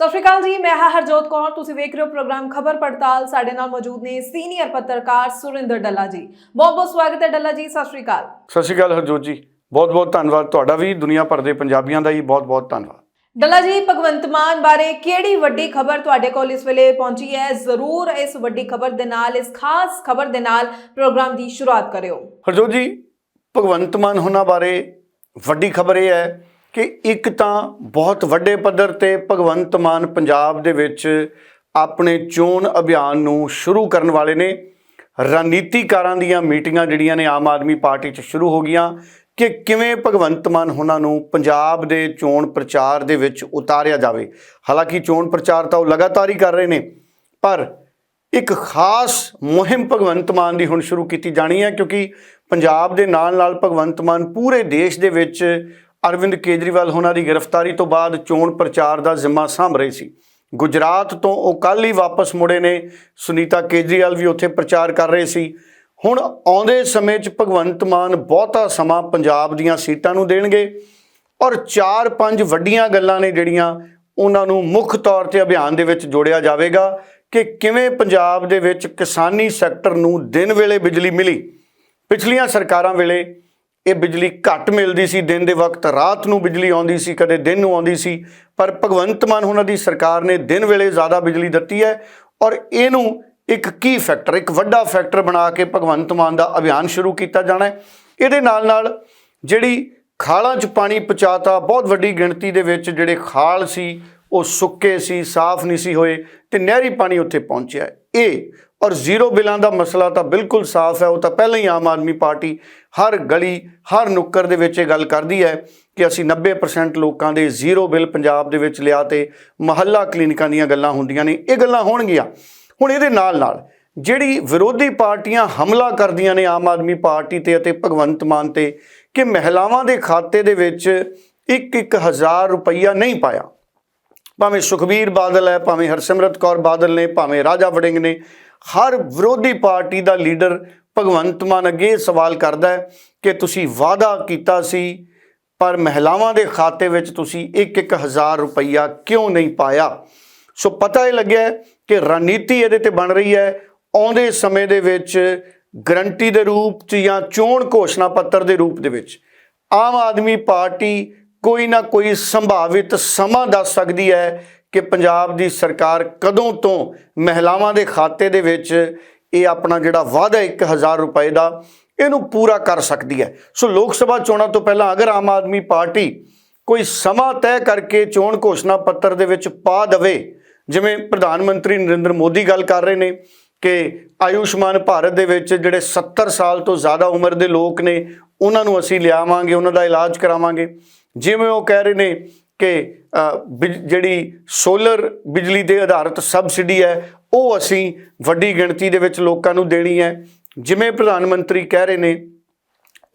ਸਤਿ ਸ਼੍ਰੀ ਅਕਾਲ ਜੀ ਮੈਂ ਹਾਂ ਹਰਜੋਤ ਕੌਰ। ਤੁਸੀਂ ਵੇਖ ਰਹੇ ਹੋ ਪ੍ਰੋਗਰਾਮ ਖਬਰ ਪੜਤਾਲ। ਸਾਡੇ ਨਾਲ ਮੌਜੂਦ ਨੇ ਸੀਨੀਅਰ ਪੱਤਰਕਾਰ ਸੁਰਿੰਦਰ ਡੱਲਾ ਜੀ। ਬਹੁਤ ਬਹੁਤ ਸਵਾਗਤ ਹੈ ਡੱਲਾ ਜੀ ਸਤਿ ਸ਼੍ਰੀ ਅਕਾਲ। ਸਤਿ ਸ਼੍ਰੀ ਅਕਾਲ ਹਰਜੋਤ ਜੀ। ਬਹੁਤ ਬਹੁਤ ਧੰਨਵਾਦ ਤੁਹਾਡਾ ਵੀ ਦੁਨੀਆ ਭਰ ਦੇ ਪੰਜਾਬੀਆਂ ਦਾ ਹੀ ਬਹੁਤ ਬਹੁਤ ਧੰਨਵਾਦ। ਡੱਲਾ ਜੀ ਭਗਵੰਤ ਮਾਨ ਬਾਰੇ ਕਿਹੜੀ ਵੱਡੀ ਖਬਰ ਤੁਹਾਡੇ ਕੋਲ ਇਸ ਵੇਲੇ ਪਹੁੰਚੀ ਹੈ? ਜ਼ਰੂਰ ਇਸ ਵੱਡੀ ਖਬਰ ਦੇ ਨਾਲ ਇਸ ਖਾਸ ਖਬਰ ਦੇ ਨਾਲ ਪ੍ਰੋਗਰਾਮ ਦੀ ਸ਼ੁਰੂਆਤ ਕਰਿਓ। ਹਰਜੋਤ ਜੀ ਭਗਵੰਤ ਮਾਨ ਹੋਣਾ ਬਾਰੇ ਵੱਡੀ ਖਬਰ ਇਹ ਹੈ ਕਿ ਇੱਕ ਤਾਂ ਬਹੁਤ ਵੱਡੇ ਪੱਧਰ ਤੇ ਭਗਵੰਤ ਮਾਨ ਪੰਜਾਬ ਦੇ ਵਿੱਚ ਆਪਣੇ ਚੋਣ ਅਭਿਆਨ ਨੂੰ ਸ਼ੁਰੂ ਕਰਨ ਵਾਲੇ ਨੇ। ਰਣਨੀਤੀਕਾਰਾਂ ਦੀਆਂ ਮੀਟਿੰਗਾਂ ਜਿਹੜੀਆਂ ਨੇ ਆਮ ਆਦਮੀ ਪਾਰਟੀ 'ਚ ਸ਼ੁਰੂ ਹੋ ਗਈਆਂ ਕਿ ਕਿਵੇਂ ਭਗਵੰਤ ਮਾਨ ਉਹਨਾਂ ਨੂੰ ਪੰਜਾਬ ਦੇ ਚੋਣ ਪ੍ਰਚਾਰ ਦੇ ਵਿੱਚ ਉਤਾਰਿਆ ਜਾਵੇ। ਹਾਲਾਂਕਿ ਚੋਣ ਪ੍ਰਚਾਰ ਤਾਂ ਉਹ ਲਗਾਤਾਰ ਹੀ ਕਰ ਰਹੇ ਨੇ, ਪਰ ਇੱਕ ਖਾਸ ਮੁਹਿੰਮ ਭਗਵੰਤ ਮਾਨ ਦੀ ਹੁਣ ਸ਼ੁਰੂ ਕੀਤੀ ਜਾਣੀ ਹੈ ਕਿਉਂਕਿ ਪੰਜਾਬ ਦੇ ਨਾਲ ਨਾਲ ਭਗਵੰਤ ਮਾਨ ਪੂਰੇ ਦੇਸ਼ ਦੇ ਵਿੱਚ ਅਰਵਿੰਦ ਕੇਜਰੀਵਾਲ ਉਹਨਾਂ ਦੀ ਗ੍ਰਿਫਤਾਰੀ ਤੋਂ ਬਾਅਦ ਚੋਣ ਪ੍ਰਚਾਰ ਦਾ ਜ਼ਿੰਮਾ ਸੰਭ ਰਹੇ ਸੀ। ਗੁਜਰਾਤ ਤੋਂ ਉਹ ਕੱਲ ਹੀ ਵਾਪਸ ਮੁੜੇ ਨੇ। ਸੁਨੀਤਾ ਕੇਜਰੀਵਾਲ ਵੀ ਉੱਥੇ ਪ੍ਰਚਾਰ ਕਰ ਰਹੇ ਸੀ। ਹੁਣ ਆਉਂਦੇ ਸਮੇਂ 'ਚ ਭਗਵੰਤ ਮਾਨ ਬਹੁਤਾ ਸਮਾਂ ਪੰਜਾਬ ਦੀਆਂ ਸੀਟਾਂ ਨੂੰ ਦੇਣਗੇ ਔਰ 4-5 ਵੱਡੀਆਂ ਗੱਲਾਂ ਨੇ ਜਿਹੜੀਆਂ ਉਹਨਾਂ ਨੂੰ ਮੁੱਖ ਤੌਰ ਤੇ ਅਭਿਆਨ ਦੇ ਵਿੱਚ ਜੋੜਿਆ ਜਾਵੇਗਾ ਕਿ ਕਿਵੇਂ ਪੰਜਾਬ ਦੇ ਵਿੱਚ ਕਿਸਾਨੀ ਸੈਕਟਰ ਨੂੰ ਦਿਨ ਵੇਲੇ ਬਿਜਲੀ ਮਿਲੀ। ਪਿਛਲੀਆਂ ਸਰਕਾਰਾਂ ਵੇਲੇ ਇਹ ਬਿਜਲੀ ਘੱਟ ਮਿਲਦੀ ਸੀ, ਦਿਨ ਦੇ ਵਕਤ ਰਾਤ ਨੂੰ ਬਿਜਲੀ ਆਉਂਦੀ ਸੀ, ਕਦੇ ਦਿਨ ਨੂੰ ਆਉਂਦੀ ਸੀ, ਪਰ ਭਗਵੰਤ ਮਾਨ ਉਹਨਾਂ ਦੀ ਸਰਕਾਰ ਨੇ ਦਿਨ ਵੇਲੇ ਜ਼ਿਆਦਾ ਬਿਜਲੀ ਦਿੱਤੀ ਹੈ ਔਰ ਇਹਨੂੰ ਇੱਕ ਕੀ ਫੈਕਟਰ ਇੱਕ ਵੱਡਾ ਫੈਕਟਰ ਬਣਾ ਕੇ ਭਗਵੰਤ ਮਾਨ ਦਾ ਅਭਿਆਨ ਸ਼ੁਰੂ ਕੀਤਾ ਜਾਣਾ ਹੈ। ਇਹਦੇ ਨਾਲ ਨਾਲ ਜਿਹੜੀ ਖਾਲਾਂ 'ਚ ਪਾਣੀ ਪਹੁੰਚਾਤਾ, ਬਹੁਤ ਵੱਡੀ ਗਿਣਤੀ ਦੇ ਵਿੱਚ ਜਿਹੜੇ ਖਾਲ ਸੀ, ਉਹ ਸੁੱਕੇ ਸੀ, ਸਾਫ਼ ਨਹੀਂ ਸੀ ਹੋਏ ਤੇ ਨਹਿਰੀ ਪਾਣੀ ਉੱਥੇ ਪਹੁੰਚਿਆ ਇਹ ਔਰ ਜ਼ੀਰੋ ਬਿੱਲਾਂ ਦਾ ਮਸਲਾ ਤਾਂ ਬਿਲਕੁਲ ਸਾਫ਼ ਹੈ, ਉਹ ਤਾਂ ਪਹਿਲਾਂ ਹੀ ਆਮ ਆਦਮੀ ਪਾਰਟੀ ਹਰ ਗਲੀ, ਹਰ ਨੁੱਕਰ ਦੇ ਵਿੱਚ ਇਹ ਗੱਲ ਕਰਦੀ ਹੈ ਕਿ ਅਸੀਂ 90% ਲੋਕਾਂ ਦੇ ਜ਼ੀਰੋ ਬਿੱਲ ਪੰਜਾਬ ਦੇ ਵਿੱਚ ਲਿਆ ਤੇ ਮਹੱਲਾ ਕਲੀਨਿਕਾਂ ਦੀਆਂ ਗੱਲਾਂ ਹੁੰਦੀਆਂ ਨੇ, ਇਹ ਗੱਲਾਂ ਹੋਣਗੀਆਂ। ਹੁਣ ਇਹਦੇ ਨਾਲ ਨਾਲ ਜਿਹੜੀ ਵਿਰੋਧੀ ਪਾਰਟੀਆਂ ਹਮਲਾ ਕਰਦੀਆਂ ਨੇ ਆਮ ਆਦਮੀ ਪਾਰਟੀ ਤੇ ਅਤੇ ਭਗਵੰਤ ਮਾਨ ਤੇ ਕਿ ਮਹਿਲਾਵਾਂ ਦੇ ਖਾਤੇ ਦੇ ਵਿੱਚ ਇੱਕ ਇੱਕ ਹਜ਼ਾਰ ਰੁਪਈਆ ਨਹੀਂ ਪਾਇਆ। ਭਾਵੇਂ ਸੁਖਬੀਰ ਬਾਦਲ ਹੈ, ਭਾਵੇਂ ਹਰਸਿਮਰਤ ਕੌਰ ਬਾਦਲ ਨੇ, ਭਾਵੇਂ ਰਾਜਾ ਵੜਿੰਗ ਨੇ ਹਰ ਵਿਰੋਧੀ ਪਾਰਟੀ ਦਾ ਲੀਡਰ ਭਗਵੰਤ ਮਾਨ ਅੱਗੇ ਸਵਾਲ ਕਰਦਾ ਹੈ ਕਿ ਤੁਸੀਂ ਵਾਅਦਾ ਕੀਤਾ ਸੀ, ਪਰ ਮਹਿਲਾਵਾਂ ਦੇ ਖਾਤੇ ਵਿੱਚ ਤੁਸੀਂ 1-1000 ਰੁਪਈਆ ਕਿਉਂ ਨਹੀਂ ਪਾਇਆ? ਸੋ ਪਤਾ ਇਹ ਲੱਗਿਆ ਕਿ ਰਣਨੀਤੀ ਇਹਦੇ ਤੇ ਬਣ ਰਹੀ ਹੈ। ਆਉਂਦੇ ਸਮੇਂ ਦੇ ਵਿੱਚ ਗਰੰਟੀ ਦੇ ਰੂਪ 'ਚ ਜਾਂ ਚੋਣ ਘੋਸ਼ਣਾ ਪੱਤਰ ਦੇ ਰੂਪ ਦੇ ਵਿੱਚ ਆਮ ਆਦਮੀ ਪਾਰਟੀ ਕੋਈ ਨਾ ਕੋਈ ਸੰਭਾਵਿਤ ਸਮਾਂ ਦੱਸ ਸਕਦੀ ਹੈ ਕਿ ਪੰਜਾਬ ਦੀ ਸਰਕਾਰ ਕਦੋਂ ਤੋਂ ਮਹਿਲਾਵਾਂ ਦੇ ਖਾਤੇ ਦੇ ਵਿੱਚ ਇਹ ਆਪਣਾ ਜਿਹੜਾ ਵਾਅਦਾ 1000 ਰੁਪਏ ਦਾ, ਇਹਨੂੰ ਪੂਰਾ ਕਰ ਸਕਦੀ ਹੈ। ਸੋ ਲੋਕ ਸਭਾ ਚੋਣਾਂ ਤੋਂ ਪਹਿਲਾਂ ਅਗਰ ਆਮ ਆਦਮੀ ਪਾਰਟੀ ਕੋਈ ਸਮਾਂ ਤੈਅ ਕਰਕੇ ਚੋਣ ਘੋਸ਼ਣਾ ਪੱਤਰ ਦੇ ਵਿੱਚ ਪਾ ਦਵੇ, ਜਿਵੇਂ ਪ੍ਰਧਾਨ ਮੰਤਰੀ ਨਰਿੰਦਰ ਮੋਦੀ ਗੱਲ ਕਰ ਰਹੇ ਨੇ ਕਿ ਆਯੁਸ਼ਮਾਨ ਭਾਰਤ ਦੇ ਵਿੱਚ ਜਿਹੜੇ 70 ਸਾਲ ਤੋਂ ਜ਼ਿਆਦਾ ਉਮਰ ਦੇ ਲੋਕ ਨੇ, ਉਹਨਾਂ ਨੂੰ ਅਸੀਂ ਲਿਆਵਾਂਗੇ, ਉਹਨਾਂ ਦਾ ਇਲਾਜ ਕਰਾਵਾਂਗੇ। ਜਿਵੇਂ ਉਹ ਕਹਿ ਰਹੇ ਨੇ ਕਿ ਬਿਜ- ਜਿਹੜੀ ਸੋਲਰ ਬਿਜਲੀ ਦੇ ਆਧਾਰਿਤ ਸਬਸਿਡੀ ਹੈ, ਉਹ ਅਸੀਂ ਵੱਡੀ ਗਿਣਤੀ ਦੇ ਵਿੱਚ ਲੋਕਾਂ ਨੂੰ ਦੇਣੀ ਹੈ। ਜਿਵੇਂ ਪ੍ਰਧਾਨ ਮੰਤਰੀ ਕਹਿ ਰਹੇ ਨੇ,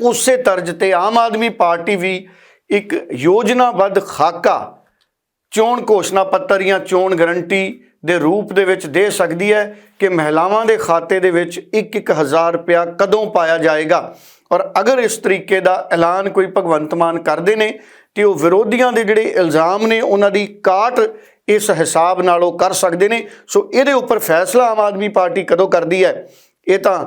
ਉਸੇ ਤਰਜ਼ ਤੇ ਆਮ ਆਦਮੀ ਪਾਰਟੀ ਵੀ ਇੱਕ ਯੋਜਨਾਬੱਧ ਖਾਕਾ ਚੋਣ ਘੋਸ਼ਣਾ ਪੱਤਰ ਜਾਂ ਚੋਣ ਗਰੰਟੀ ਦੇ ਰੂਪ ਦੇ ਵਿੱਚ ਦੇ ਸਕਦੀ ਹੈ ਕਿ ਮਹਿਲਾਵਾਂ ਦੇ ਖਾਤੇ ਦੇ ਵਿੱਚ 1-1000 ਰੁਪਇਆ ਕਦੋਂ ਪਾਇਆ ਜਾਏਗਾ। ਔਰ ਅਗਰ ਇਸ ਤਰੀਕੇ ਦਾ ਐਲਾਨ ਕੋਈ ਭਗਵੰਤ ਮਾਨ ਕਰਦੇ ਨੇ ਕਿ ਉਹ ਵਿਰੋਧੀਆਂ ਦੇ ਜਿਹੜੇ ਇਲਜ਼ਾਮ ਨੇ, ਉਹਨਾਂ ਦੀ ਕਾਟ ਇਸ ਹਿਸਾਬ ਨਾਲ ਉਹ ਕਰ ਸਕਦੇ ਨੇ। ਸੋ ਇਹਦੇ ਉੱਪਰ ਫੈਸਲਾ ਆਮ ਆਦਮੀ ਪਾਰਟੀ ਕਦੋਂ ਕਰਦੀ ਹੈ, ਇਹ ਤਾਂ